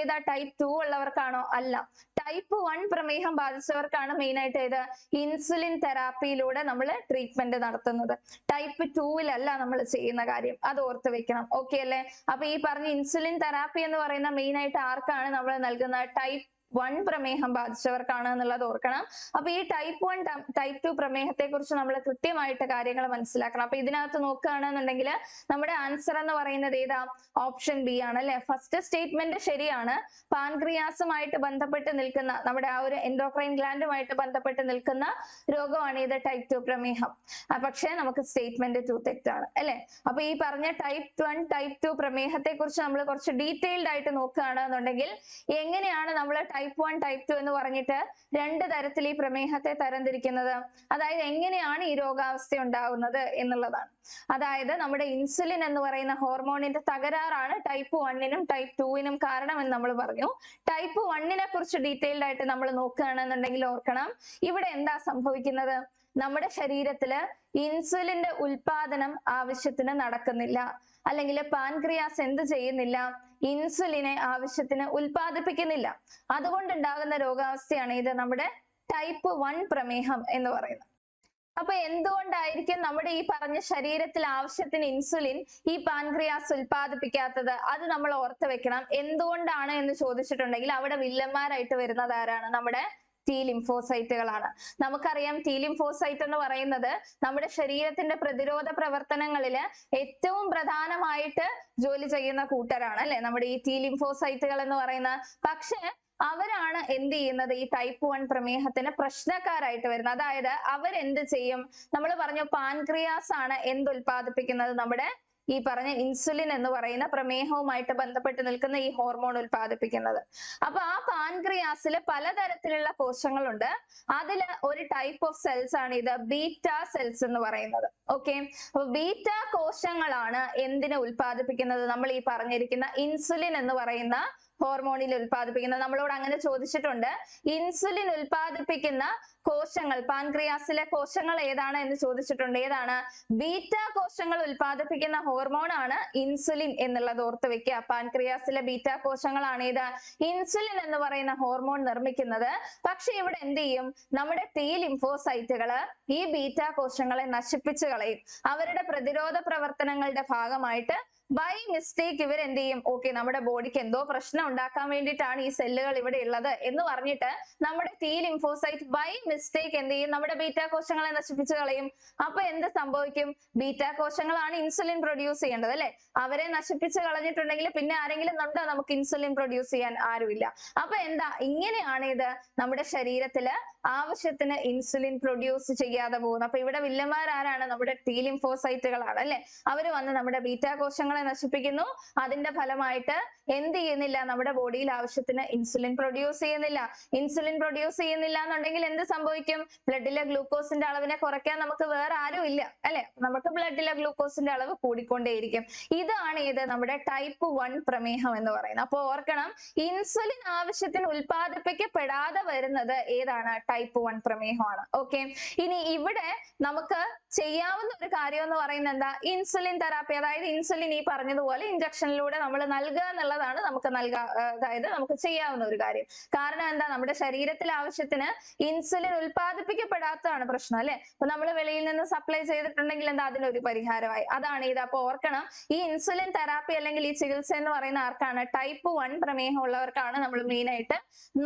ഏതാ ടൈപ്പ് ടു ഉള്ളവർക്കാണോ അല്ല. ടൈപ്പ് വൺ പ്രമേഹം ബാധിച്ചവർക്കാണ് മെയിൻ ആയിട്ട് ഏത്? ഇൻസുലിൻ തെറാപ്പിയിലൂടെ നമ്മൾ ട്രീറ്റ്മെന്റ് നടത്തുന്നത്. ടൈപ്പ് ടൂവിലല്ല നമ്മൾ ചെയ്യുന്ന കാര്യം. അത് ഓർത്ത് വെക്കണം. ഓക്കെ അല്ലേ? അപ്പൊ ഈ പറഞ്ഞ ഇൻസുലിൻ തെറാപ്പി എന്ന് പറയുന്ന മെയിൻ ആയിട്ട് ആർക്കാണ് നമ്മൾ നൽകുന്നത്? ടൈപ്പ് വൺ പ്രമേഹം ബാധിച്ചവർക്കാണ് എന്നുള്ളത് ഓർക്കണം. അപ്പൊ ഈ ടൈപ്പ് വൺ ടൈപ്പ് ടു പ്രമേഹത്തെ കുറിച്ച് നമ്മൾ കൃത്യമായിട്ട് കാര്യങ്ങൾ മനസ്സിലാക്കണം. അപ്പൊ ഇതിനകത്ത് നോക്കുകയാണെന്നുണ്ടെങ്കിൽ നമ്മുടെ ആൻസർ എന്ന് പറയുന്നത് ഏതാ? ഓപ്ഷൻ ബി ആണ് അല്ലെ? ഫസ്റ്റ് സ്റ്റേറ്റ്മെന്റ് ശരിയാണ്. പാൻക്രിയാസുമായിട്ട് ബന്ധപ്പെട്ട് നിൽക്കുന്ന നമ്മുടെ ആ ഒരു എൻഡോക്രൈൻ ഗ്ലാൻഡുമായിട്ട് ബന്ധപ്പെട്ട് നിൽക്കുന്ന രോഗമാണ് ഇത് ടൈപ്പ് ടു പ്രമേഹം. പക്ഷെ നമുക്ക് സ്റ്റേറ്റ്മെന്റ് ടു തെറ്റാണ് അല്ലെ? അപ്പൊ ഈ പറഞ്ഞ ടൈപ്പ് വൺ ടൈപ്പ് ടു പ്രമേഹത്തെ കുറിച്ച് നമ്മൾ കുറച്ച് ഡീറ്റെയിൽഡ് ആയിട്ട് നോക്കുകയാണെന്നുണ്ടെങ്കിൽ എങ്ങനെയാണ് നമ്മൾ type type one type two എന്ന് പറഞ്ഞിട്ട് രണ്ട് തരത്തിൽ ഈ പ്രമേഹത്തെ തരംതിരിക്കുന്നത്. അതായത് എങ്ങനെയാണ് ഈ രോഗാവസ്ഥ ഉണ്ടാകുന്നത് എന്നുള്ളതാണ്. അതായത് നമ്മുടെ ഇൻസുലിൻ എന്ന് പറയുന്ന ഹോർമോണിന്റെ തകരാറാണ് ടൈപ്പ് വണ്ണിനും ടൈപ്പ് ടുവിനും കാരണം എന്ന് നമ്മൾ പറഞ്ഞു. ടൈപ്പ് വണ്ണിനെ കുറിച്ച് ഡീറ്റെയിൽഡ് ആയിട്ട് നമ്മൾ നോക്കുകയാണെന്നുണ്ടെങ്കിൽ ഓർക്കണം. ഇവിടെ എന്താ സംഭവിക്കുന്നത്? നമ്മുടെ ശരീരത്തിൽ ഇൻസുലിന്റെ ഉൽപാദനം ആവശ്യത്തിന് നടക്കുന്നില്ല. അല്ലെങ്കിൽ പാൻക്രിയാസ് എന്ത് ചെയ്യുന്നില്ല? ഇൻസുലിനെ ആവശ്യത്തിന് ഉൽപാദിപ്പിക്കുന്നില്ല അതുകൊണ്ടുണ്ടാകുന്ന രോഗാവസ്ഥയാണ് ഇത് നമ്മുടെ ടൈപ്പ് വൺ പ്രമേഹം എന്ന് പറയുന്നത്. അപ്പൊ എന്തുകൊണ്ടായിരിക്കും നമ്മുടെ ഈ പറഞ്ഞ ശരീരത്തിൽ ആവശ്യത്തിന് ഇൻസുലിൻ ഈ പാൻക്രിയാസ് ഉൽപാദിപ്പിക്കാത്തത് അത് നമ്മൾ ഓർത്ത് വെക്കണം. എന്തുകൊണ്ടാണ് എന്ന് ചോദിച്ചിട്ടുണ്ടെങ്കിൽ അവിടെ വില്ലന്മാരായിട്ട് വരുന്നത് ആരാണ്? നമ്മുടെ ടി ലിംഫോസൈറ്റുകളാണ് നമുക്കറിയാം ടി ലിംഫോസൈറ്റ് എന്ന് പറയുന്നത് നമ്മുടെ ശരീരത്തിന്റെ പ്രതിരോധ പ്രവർത്തനങ്ങളിൽ ഏറ്റവും പ്രധാനമായിട്ട് ജോലി ചെയ്യുന്ന കൂട്ടരാണ് അല്ലെ? നമ്മുടെ ഈ ടി ലിംഫോസൈറ്റുകൾ എന്ന് പറയുന്ന. പക്ഷേ അവരാണ് എന്ത് ചെയ്യുന്നത്? ഈ ടൈപ്പ് വൺ പ്രമേഹത്തിന് പ്രശ്നക്കാരായിട്ട് വരുന്നത്. അതായത് അവരെന്ത് ചെയ്യും? നമ്മൾ പറഞ്ഞു പാൻക്രിയാസ് ആണ് എന്ത് ഉൽപ്പാദിപ്പിക്കുന്നത് നമ്മുടെ ഈ പറഞ്ഞ ഇൻസുലിൻ എന്ന് പറയുന്ന പ്രമേഹവുമായിട്ട് ബന്ധപ്പെട്ട് നിൽക്കുന്ന ഈ ഹോർമോൺ ഉൽപ്പാദിപ്പിക്കുന്നത്. അപ്പൊ ആ പാൻക്രിയാസിൽ പലതരത്തിലുള്ള കോശങ്ങളുണ്ട്. അതിൽ ഒരു ടൈപ്പ് ഓഫ് സെൽസ് ആണ് ഇത് ബീറ്റ സെൽസ് എന്ന് പറയുന്നത്. ഓക്കെ അപ്പൊ ബീറ്റ കോശങ്ങളാണ് എന്തിനെ ഉത്പാദിപ്പിക്കുന്നത് നമ്മൾ ഈ പറഞ്ഞിരിക്കുന്ന ഇൻസുലിൻ എന്ന് പറയുന്ന ഹോർമോണിൽ ഉൽപാദിപ്പിക്കുന്ന നമ്മളോട് അങ്ങനെ ചോദിച്ചിട്ടുണ്ട്. ഇൻസുലിൻ ഉൽപ്പാദിപ്പിക്കുന്ന കോശങ്ങൾ പാൻക്രിയാസിലെ കോശങ്ങൾ ഏതാണ് എന്ന് ചോദിച്ചിട്ടുണ്ട്. ഏതാണ്? ബീറ്റ കോശങ്ങൾ ഉൽപ്പാദിപ്പിക്കുന്ന ഹോർമോൺ ആണ് ഇൻസുലിൻ എന്നുള്ളത് ഓർത്ത് വെക്കുക. പാൻക്രിയാസിലെ ബീറ്റ കോശങ്ങളാണ് ഇത് ഇൻസുലിൻ എന്ന് പറയുന്ന ഹോർമോൺ നിർമ്മിക്കുന്നത്. പക്ഷെ ഇവിടെ എന്ത് ചെയ്യും? നമ്മുടെ തീ ലിംഫോസൈറ്റുകൾ ഈ ബീറ്റ കോശങ്ങളെ നശിപ്പിച്ചു കളയും. അവരുടെ പ്രതിരോധ പ്രവർത്തനങ്ങളുടെ ഭാഗമായിട്ട് ബൈ മിസ്റ്റേക്ക് ഇവർ എന്ത് ചെയ്യും? ഓക്കെ നമ്മുടെ ബോഡിക്ക് എന്തോ പ്രശ്നം ഉണ്ടാക്കാൻ വേണ്ടിയിട്ടാണ് ഈ സെല്ലുകൾ ഇവിടെ ഉള്ളത് എന്ന് പറഞ്ഞിട്ട് നമ്മുടെ ടി ലിംഫോസൈറ്റ് ബൈ മിസ്റ്റേക്ക് എന്ത് ചെയ്യും? നമ്മുടെ ബീറ്റാ കോശങ്ങളെ നശിപ്പിച്ചു കളയും. അപ്പൊ എന്ത് സംഭവിക്കും? ബീറ്റാ കോശങ്ങളാണ് ഇൻസുലിൻ പ്രൊഡ്യൂസ് ചെയ്യേണ്ടത് അല്ലെ? അവരെ നശിപ്പിച്ചു കളഞ്ഞിട്ടുണ്ടെങ്കിൽ പിന്നെ ആരെങ്കിലും ഉണ്ടോ നമുക്ക് ഇൻസുലിൻ പ്രൊഡ്യൂസ് ചെയ്യാൻ? ആരുമില്ല. അപ്പൊ എന്താ? ഇങ്ങനെയാണ് ഇത് നമ്മുടെ ശരീരത്തിൽ ആവശ്യത്തിന് ഇൻസുലിൻ പ്രൊഡ്യൂസ് ചെയ്യാതെ പോകുന്നത്. അപ്പൊ ഇവിടെ വില്ലന്മാർ ആരാണ് നമ്മുടെ ടി ലിംഫോസൈറ്റുകളാണ് അല്ലെ? അവർ വന്ന് നമ്മുടെ ബീറ്റാ ബീറ്റ കോശങ്ങളെ നശിപ്പിക്കുന്നു. അതിന്റെ ഫലമായിട്ട് എന്ത് ചെയ്യുന്നില്ല? നമ്മുടെ ബോഡിയിൽ ആവശ്യത്തിന് ഇൻസുലിൻ പ്രൊഡ്യൂസ് ചെയ്യുന്നില്ല. ഇൻസുലിൻ പ്രൊഡ്യൂസ് ചെയ്യുന്നില്ല എന്നുണ്ടെങ്കിൽ എന്ത് സംഭവിക്കും? ബ്ലഡിലെ ഗ്ലൂക്കോസിന്റെ അളവിനെ കുറയ്ക്കാൻ നമുക്ക് വേറെ ആരും ഇല്ല. അല്ലെ? നമുക്ക് ബ്ലഡിലെ ഗ്ലൂക്കോസിന്റെ അളവ് കൂടിക്കൊണ്ടേയിരിക്കും. ഇതാണ് ഇത് നമ്മുടെ ടൈപ്പ് വൺ പ്രമേഹം എന്ന് പറയുന്നത്. അപ്പൊ ഓർക്കണം ഇൻസുലിൻ ആവശ്യത്തിന് ഉൽപ്പാദിപ്പിക്കപ്പെടാതെ വരുന്നത് ഏതാണ്? Type one പ്രമേഹമാണ്. ഓക്കെ ഇനി ഇവിടെ നമുക്ക് ചെയ്യാവുന്ന ഒരു കാര്യം എന്ന് പറയുന്നത് എന്താ? ഇൻസുലിൻ തെറാപ്പി അതായത് ഇൻസുലിൻ ഈ പറഞ്ഞതുപോലെ ഇഞ്ചക്ഷനിലൂടെ നമ്മൾ നൽകുക എന്നുള്ളതാണ് നമുക്ക് നൽകാ അതായത് നമുക്ക് ചെയ്യാവുന്ന ഒരു കാര്യം. കാരണം എന്താ? നമ്മുടെ ശരീരത്തിൽ ആവശ്യത്തിന് ഇൻസുലിൻ ഉൽപ്പാദിപ്പിക്കപ്പെടാത്തതാണ് പ്രശ്നം അല്ലെ? അപ്പൊ നമ്മൾ വെളിയിൽ നിന്ന് സപ്ലൈ ചെയ്തിട്ടുണ്ടെങ്കിൽ എന്താ അതിനൊരു പരിഹാരമായി? അതാണ് ഇത്. അപ്പൊ ഓർക്കണം ഈ ഇൻസുലിൻ തെറാപ്പി അല്ലെങ്കിൽ ഈ ചികിത്സ എന്ന് പറയുന്ന ആർക്കാണ്? ടൈപ്പ് വൺ പ്രമേഹം ഉള്ളവർക്കാണ് നമ്മൾ മെയിൻ ആയിട്ട്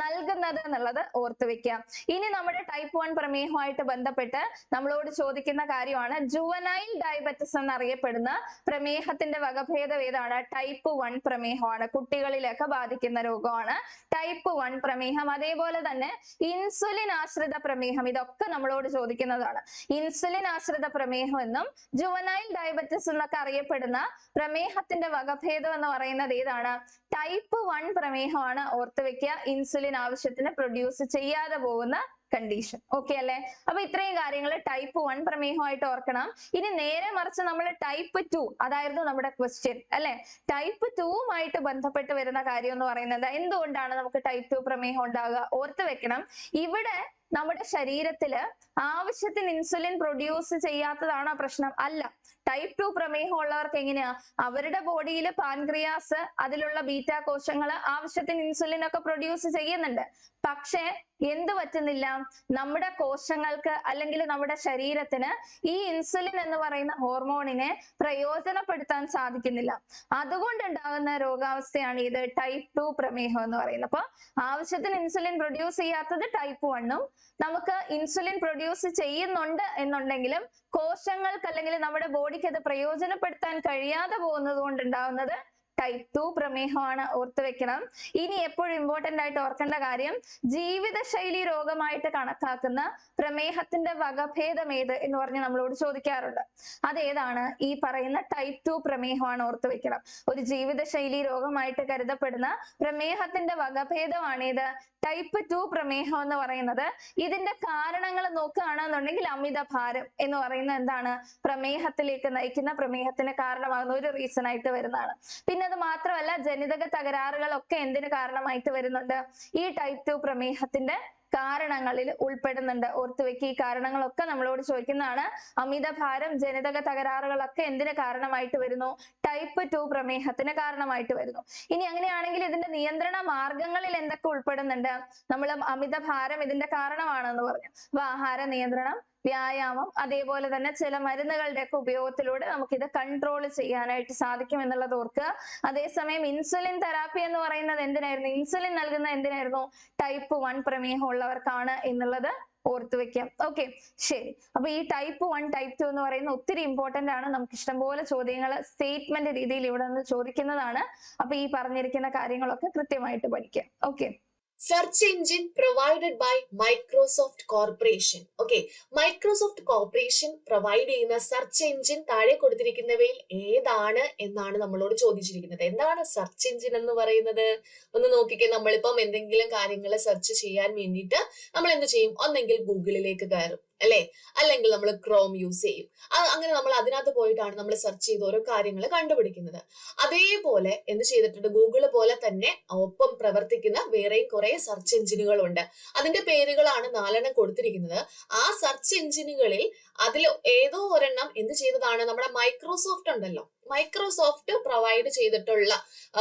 നൽകുന്നത് എന്നുള്ളത് ഓർത്ത് വെക്കാം ഇനി നമ്മുടെ ടൈപ്പ് വൺ പ്രമേഹവുമായിട്ട് ബന്ധപ്പെട്ട് നമ്മളോട് ചോദിക്കുന്ന കാര്യമാണ് ജുവനൈൽ ഡയബറ്റിസ് എന്നറിയപ്പെടുന്ന പ്രമേഹത്തിന്റെ വകഭേദം ഏതാണ് ടൈപ്പ് വൺ പ്രമേഹമാണ്. കുട്ടികളിലൊക്കെ ബാധിക്കുന്ന രോഗമാണ് ടൈപ്പ് വൺ പ്രമേഹം. അതേപോലെ തന്നെ ഇൻസുലിൻ ആശ്രിത പ്രമേഹം. ഇതൊക്കെ നമ്മളോട് ചോദിക്കുന്നതാണ്. ഇൻസുലിൻ ആശ്രിത പ്രമേഹം എന്നും ജുവനൈൽ ഡയബറ്റിസ് എന്നൊക്കെ അറിയപ്പെടുന്ന പ്രമേഹത്തിന്റെ വകഭേദം എന്ന് പറയുന്നത് ഏതാണ്? ടൈപ്പ് വൺ പ്രമേഹമാണ്. ഓർത്തുവെക്കുക ഇൻസുലിൻ ആവശ്യത്തിന് പ്രൊഡ്യൂസ് ചെയ്യാതെ പോകുന്ന കണ്ടീഷൻ ഓക്കെ അല്ലെ? അപ്പൊ ഇത്രയും കാര്യങ്ങൾ ടൈപ്പ് വൺ പ്രമേഹമായിട്ട് ഓർക്കണം. ഇനി നേരെ മറിച്ച് നമ്മൾ ടൈപ്പ് ടു അതായിരുന്നു നമ്മുടെ ക്വസ്റ്റ്യൻ അല്ലെ? ടൈപ്പ് ടുവുമായിട്ട് ബന്ധപ്പെട്ട് വരുന്ന കാര്യം എന്ന് പറയുന്നത് എന്തുകൊണ്ടാണ് നമുക്ക് ടൈപ്പ് ടു പ്രമേഹം ഉണ്ടാകുക ഓർത്ത് വെക്കണം. ഇവിടെ നമ്മുടെ ശരീരത്തിൽ ആവശ്യത്തിന് ഇൻസുലിൻ പ്രൊഡ്യൂസ് ചെയ്യാത്തതാണോ പ്രശ്നം. അല്ല ടൈപ്പ് ടു പ്രമേഹം ഉള്ളവർക്ക് എങ്ങനെയാ? അവരുടെ ബോഡിയിൽ പാൻക്രിയാസ് അതിലുള്ള ബീറ്റ കോശങ്ങൾ ആവശ്യത്തിന് ഇൻസുലിൻ ഒക്കെ പ്രൊഡ്യൂസ് ചെയ്യുന്നുണ്ട്. പക്ഷേ എന്ത് പറ്റുന്നില്ല? നമ്മുടെ കോശങ്ങൾക്ക് അല്ലെങ്കിൽ നമ്മുടെ ശരീരത്തിന് ഈ ഇൻസുലിൻ എന്ന് പറയുന്ന ഹോർമോണിനെ പ്രയോജനപ്പെടുത്താൻ സാധിക്കുന്നില്ല. അതുകൊണ്ട് ഉണ്ടാകുന്ന രോഗാവസ്ഥയാണ് ഇത് ടൈപ്പ് ടു പ്രമേഹം എന്ന് പറയുന്നത്. അപ്പൊ ആവശ്യത്തിന് ഇൻസുലിൻ പ്രൊഡ്യൂസ് ചെയ്യാത്തത് ടൈപ്പ് വണ്ണും നമുക്ക് ഇൻസുലിൻ പ്രൊഡ്യൂസ് ചെയ്യുന്നുണ്ട് എന്നുണ്ടെങ്കിലും കോശങ്ങൾക്ക് അല്ലെങ്കിൽ നമ്മുടെ ബോഡിക്ക് അത് പ്രയോജനപ്പെടുത്താൻ കഴിയാതെ പോകുന്നത് കൊണ്ടുണ്ടാവുന്നത് ടൈപ്പ് ടു പ്രമേഹമാണ് ഓർത്തു വെക്കണം. ഇനി എപ്പോഴും ഇമ്പോർട്ടന്റ് ആയിട്ട് ഓർക്കേണ്ട കാര്യം ജീവിതശൈലി രോഗമായിട്ട് കണക്കാക്കുന്ന പ്രമേഹത്തിന്റെ വകഭേദം ഏത് എന്ന് പറഞ്ഞ് നമ്മളോട് ചോദിക്കാറുണ്ട്. അതേതാണ് ഈ പറയുന്ന ടൈപ്പ് ടു പ്രമേഹമാണ് ഓർത്തു വെക്കണം. ഒരു ജീവിതശൈലി രോഗമായിട്ട് കരുതപ്പെടുന്ന പ്രമേഹത്തിന്റെ വകഭേദമാണേത് ടൈപ്പ് ടു പ്രമേഹം എന്ന് പറയുന്നത് ഇതിന്റെ കാരണങ്ങൾ നോക്കുകയാണെന്നുണ്ടെങ്കിൽ അമിതഭാരം എന്ന് പറയുന്നത് എന്താണ്? പ്രമേഹത്തിലേക്ക് നയിക്കുന്ന പ്രമേഹത്തിന് കാരണമാകുന്ന ഒരു റീസൺ ആയിട്ട് വരുന്നതാണ്. പിന്നെ അത് മാത്രമല്ല ജനിതക തകരാറുകളൊക്കെ എന്തിന് കാരണമായിട്ട് വരുന്നുണ്ട്? ഈ ടൈപ്പ് ടു പ്രമേഹത്തിന്റെ കാരണങ്ങളിൽ ഉൾപ്പെടുന്നുണ്ട്. ഓർത്തു വെക്കുക ഈ കാരണങ്ങളൊക്കെ നമ്മളോട് ചോദിക്കുന്നതാണ്. അമിതഭാരം ജനിതക തകരാറുകളൊക്കെ എന്തിന് കാരണമായിട്ട് വരുന്നു? ടൈപ്പ് ടു പ്രമേഹത്തിന് കാരണമായിട്ട് വരുന്നു. ഇനി അങ്ങനെയാണെങ്കിൽ ഇതിന്റെ നിയന്ത്രണ മാർഗങ്ങളിൽ എന്തൊക്കെ ഉൾപ്പെടുന്നുണ്ട്? നമ്മൾ അമിതഭാരം ഇതിന്റെ കാരണമാണെന്ന് പറഞ്ഞു. അപ്പൊ ആഹാര നിയന്ത്രണം വ്യായാമം അതേപോലെ തന്നെ ചില മരുന്നുകളുടെ ഒക്കെ ഉപയോഗത്തിലൂടെ നമുക്ക് ഇത് കൺട്രോൾ ചെയ്യാനായിട്ട് സാധിക്കും എന്നുള്ളത് ഓർക്കുക. അതേസമയം ഇൻസുലിൻ തെറാപ്പി എന്ന് പറയുന്നത് എന്തിനായിരുന്നു? ഇൻസുലിൻ നൽകുന്ന എന്തിനായിരുന്നു? ടൈപ്പ് വൺ പ്രമേഹം ഉള്ളവർക്കാണ് എന്നുള്ളത് ഓർത്തു വെക്കാം. ഓക്കെ ശരി. അപ്പൊ ഈ ടൈപ്പ് വൺ ടൈപ്പ് ടു എന്ന് പറയുന്ന ഒത്തിരി ഇമ്പോർട്ടന്റ് ആണ്. നമുക്ക് ഇഷ്ടംപോലെ ചോദ്യങ്ങൾ സ്റ്റേറ്റ്മെന്റ് രീതിയിൽ ഇവിടെ നിന്ന് ചോദിക്കുന്നതാണ്. അപ്പൊ ഈ പറഞ്ഞിരിക്കുന്ന കാര്യങ്ങളൊക്കെ കൃത്യമായിട്ട് പഠിക്കാം. Okay search engine provided by Microsoft corporation okay Microsoft corporation provide ചെയ്യുന്ന സെർച്ച് എഞ്ചിൻ താഴെ കൊടുത്തിരിക്കുന്നവയിൽ ഏതാണ് എന്നാണ് നമ്മളോട് ചോദിച്ചിരിക്കുന്നത്. എന്താണ് സെർച്ച് എഞ്ചിൻ എന്ന് പറയുന്നത്? ഒന്ന് നോക്കിക്കേ നമ്മളിപ്പം എന്തെങ്കിലും കാര്യങ്ങൾ സെർച്ച് ചെയ്യാൻ വേണ്ടിയിട്ട് നമ്മൾ എന്ത് ചെയ്യും? ഒന്നെങ്കിൽ ഗൂഗിളിലേക്ക് കയറും. അല്ലെ? അല്ലെങ്കിൽ നമ്മൾ ക്രോം യൂസ് ചെയ്യും. അങ്ങനെ നമ്മൾ അതിനകത്ത് പോയിട്ടാണ് നമ്മൾ സെർച്ച് ചെയ്ത് ഓരോ കാര്യങ്ങൾ കണ്ടുപിടിക്കുന്നത്. അതേപോലെ എന്ത് ചെയ്തിട്ടുണ്ട്? ഗൂഗിൾ പോലെ തന്നെ ഒപ്പം പ്രവർത്തിക്കുന്ന വേറെയും കുറെ സെർച്ച് എഞ്ചിനുകളുണ്ട് അതിന്റെ പേരുകളാണ് നാലെണ്ണം കൊടുത്തിരിക്കുന്നത്. ആ സെർച്ച് എഞ്ചിനുകളിൽ അതിൽ ഏതോ ഒരെണ്ണം എന്ത് ചെയ്തതാണ് നമ്മുടെ മൈക്രോസോഫ്റ്റ് ഉണ്ടല്ലോ. മൈക്രോസോഫ്റ്റ് പ്രൊവൈഡ് ചെയ്തിട്ടുള്ള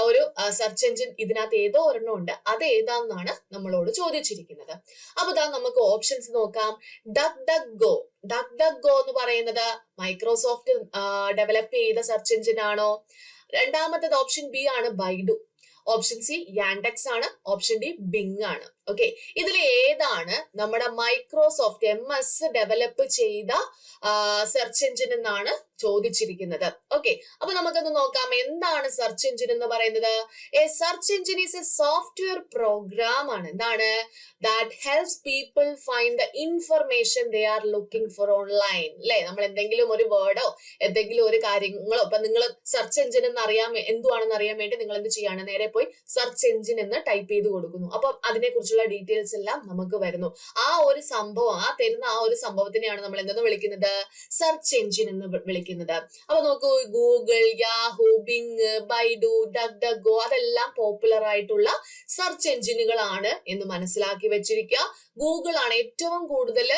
ഒരു സെർച്ച് എഞ്ചിൻ ഇതിനകത്ത് ഏതോ ഒരെണ്ണം ഉണ്ട്. അത് ഏതാണെന്നാണ് നമ്മളോട് ചോദിച്ചിരിക്കുന്നത്. അപ്പൊ ഇതാ നമുക്ക് ഓപ്ഷൻസ് നോക്കാം. DuckDuckGo duck duck go എന്ന് പറയുന്നത് മൈക്രോസോഫ്റ്റ് ഡെവലപ്പ് ചെയ്ത സെർച്ച് എഞ്ചിൻ ആണോ? രണ്ടാമത്തത് ഓപ്ഷൻ ബി ആണ് ബൈഡു ഓപ്ഷൻ സി യാൻഡെക്സ് ആണ്. ഓപ്ഷൻ ഡി ബിങ് ആണ്. ഓക്കെ ഇതിൽ ഏതാണ് നമ്മുടെ മൈക്രോസോഫ്റ്റ് എം എസ് ഡെവലപ്പ് ചെയ്ത സെർച്ച് എഞ്ചിൻ എന്നാണ് ചോദിച്ചിരിക്കുന്നത്. ഓക്കെ അപ്പൊ നമുക്കൊന്ന് നോക്കാം എന്താണ് സെർച്ച് എഞ്ചിൻ എന്ന് പറയുന്നത്? A search engine is a software program ആണ്. എന്താണ്? That helps people find the information they are looking for online അല്ലെ നമ്മൾ എന്തെങ്കിലും ഒരു വേർഡോ എന്തെങ്കിലും ഒരു കാര്യങ്ങളോ ഇപ്പൊ നിങ്ങൾ സെർച്ച് എഞ്ചിൻ എന്ന് അറിയാൻ എന്തുവാണെന്ന് അറിയാൻ വേണ്ടി നിങ്ങൾ എന്ത് ചെയ്യാണ് നേരെ പോയി സെർച്ച് എഞ്ചിൻ എന്ന് ടൈപ്പ് ചെയ്ത് കൊടുക്കുന്നു. അപ്പൊ അതിനെക്കുറിച്ചുള്ള ഡീറ്റെയിൽസ് എല്ലാം നമുക്ക് വരുന്നു. ആ ഒരു സംഭവം ആ തരുന്ന ആ ഒരു സംഭവത്തിനെയാണ് നമ്മൾ എന്തെന്ന് വിളിക്കുന്നത്? സെർച്ച് എഞ്ചിൻ എന്ന് വിളിക്കുന്നത്. അപ്പൊ നോക്കൂ Google Yahoo Bing Baidu Duck അതെല്ലാം പോപ്പുലർ ആയിട്ടുള്ള സെർച്ച് എഞ്ചിനുകളാണ് എന്ന് മനസ്സിലാക്കി വെച്ചിരിക്കുക. ഗൂഗിൾ ആണ് ഏറ്റവും കൂടുതൽ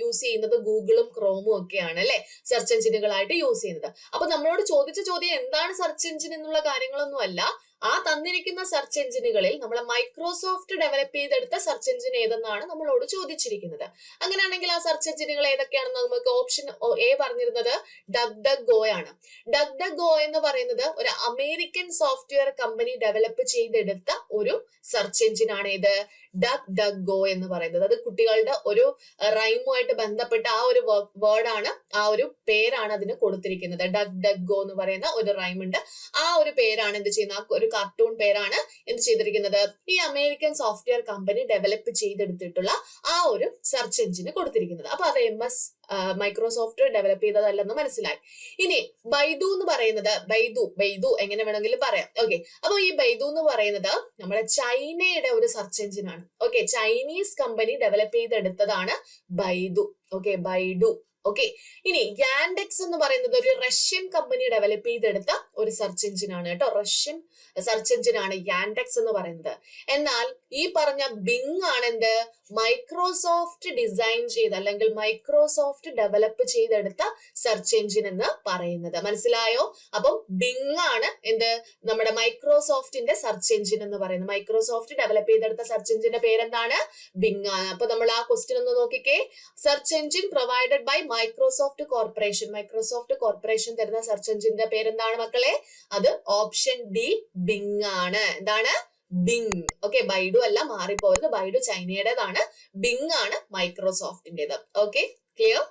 യൂസ് ചെയ്യുന്നത്. ഗൂഗിളും ക്രോമും ഒക്കെയാണ് അല്ലെ? സെർച്ച് എഞ്ചിനുകളായിട്ട് യൂസ് ചെയ്യുന്നത്. അപ്പൊ നമ്മളോട് ചോദിച്ച ചോദ്യം എന്താണ് സെർച്ച് എഞ്ചിൻ എന്നുള്ള കാര്യങ്ങളൊന്നും അല്ല ആ തന്നിരിക്കുന്ന സെർച്ച് എഞ്ചിനുകളിൽ നമ്മൾ മൈക്രോസോഫ്റ്റ് ഡെവലപ്പ് ചെയ്തെടുത്ത സെർച്ച് എഞ്ചിൻ ഏതെന്നാണ് നമ്മളോട് ചോദിച്ചിരിക്കുന്നത്. അങ്ങനെയാണെങ്കിൽ ആ സെർച്ച് എഞ്ചിനുകൾ ഏതൊക്കെയാണെന്ന് നമുക്ക് ഓപ്ഷൻ എ പറഞ്ഞിരുന്നത് ഡക് ഡക് ഗോ ആണ്. ഡക് ഡക് ഗോ എന്ന് പറയുന്നത് ഒരു അമേരിക്കൻ സോഫ്റ്റ്വെയർ കമ്പനി ഡെവലപ്പ് ചെയ്തെടുത്ത ഒരു സെർച്ച് എഞ്ചിൻ ആണ് ഇത് ഡക് ഡക് ഗോ എന്ന് പറയുന്നത്. അത് കുട്ടികളുടെ ഒരു റൈമുമായിട്ട് ബന്ധപ്പെട്ട ആ ഒരു വേർഡാണ് ആ ഒരു പേരാണ് അതിന് കൊടുത്തിരിക്കുന്നത്. ഡക് ഡക് ഗോ എന്ന് പറയുന്ന ഒരു റൈം ഉണ്ട് ആ ഒരു പേരാണ് എന്ത് ചെയ്യുന്നത്? ആ ഒരു കാർട്ടൂൺ പേരാണ് എന്ത് ചെയ്തിരിക്കുന്നത്? ഈ അമേരിക്കൻ സോഫ്റ്റ്വെയർ കമ്പനി ഡെവലപ്പ് ചെയ്തെടുത്തിട്ടുള്ള ആ ഒരു സെർച്ച് എഞ്ചിന് കൊടുത്തിരിക്കുന്നത്. അപ്പൊ അത് എം എസ് മൈക്രോസോഫ്റ്റ് ഡെവലപ്പ് ചെയ്തതല്ലെന്ന് മനസ്സിലായി. ഇനി ബൈദു എന്ന് പറയുന്നത് ബൈദു ബൈദു എങ്ങനെ വേണമെങ്കിലും പറയാം. ഓക്കെ അപ്പൊ ഈ ബൈദു എന്ന് പറയുന്നത് നമ്മുടെ ചൈനയുടെ ഒരു സെർച്ച് എഞ്ചിൻ ആണ്. ഓക്കെ ചൈനീസ് കമ്പനി ഡെവലപ്പ് ചെയ്തെടുത്തതാണ് ബൈദു. ഓക്കെ ബൈഡു ഓക്കെ ഇനി ഗാൻഡെക്സ് എന്ന് പറയുന്നത് ഒരു റഷ്യൻ കമ്പനി ഡെവലപ്പ് ചെയ്തെടുത്ത ഒരു സെർച്ച് എഞ്ചിൻ ആണ് കേട്ടോ. റഷ്യൻ സെർച്ച് എഞ്ചിൻ ആണ് ഗാൻഡെക്സ് എന്ന് പറയുന്നത്. എന്നാൽ ഈ പറഞ്ഞ ബിങ് ആണ് എന്ത് മൈക്രോസോഫ്റ്റ് ഡിസൈൻ ചെയ്ത് അല്ലെങ്കിൽ മൈക്രോസോഫ്റ്റ് ഡെവലപ്പ് ചെയ്തെടുത്ത സെർച്ച് എഞ്ചിൻ എന്ന് പറയുന്നത്. മനസ്സിലായോ? അപ്പം ബിങ് ആണ് എന്ത്? നമ്മുടെ മൈക്രോസോഫ്റ്റിന്റെ സെർച്ച് എഞ്ചിൻ എന്ന് പറയുന്നത്. മൈക്രോസോഫ്റ്റ് ഡെവലപ്പ് ചെയ്തെടുത്ത സെർച്ച് എഞ്ചിന്റെ പേരെന്താണ്? ബിങ് ആണ്. അപ്പൊ നമ്മൾ ആ ക്വസ്റ്റ്യൻ ഒന്ന് നോക്കിക്കേ. Search engine provided by Microsoft corporation Microsoft corporation തരുന്ന സെർച്ച് എഞ്ചിന്റെ പേരെന്താണ് മക്കളെ? അത് ഓപ്ഷൻ ഡി ബിങ് ആണ്. എന്താണ്? ബിങ് ഓക്കെ ബൈഡു അല്ല മാറിപ്പോയത്. ബൈഡു ചൈനയുടേതാണ്. ബിങ് ആണ് മൈക്രോസോഫ്റ്റിന്റേത് ഓക്കെ ക്ലിയർ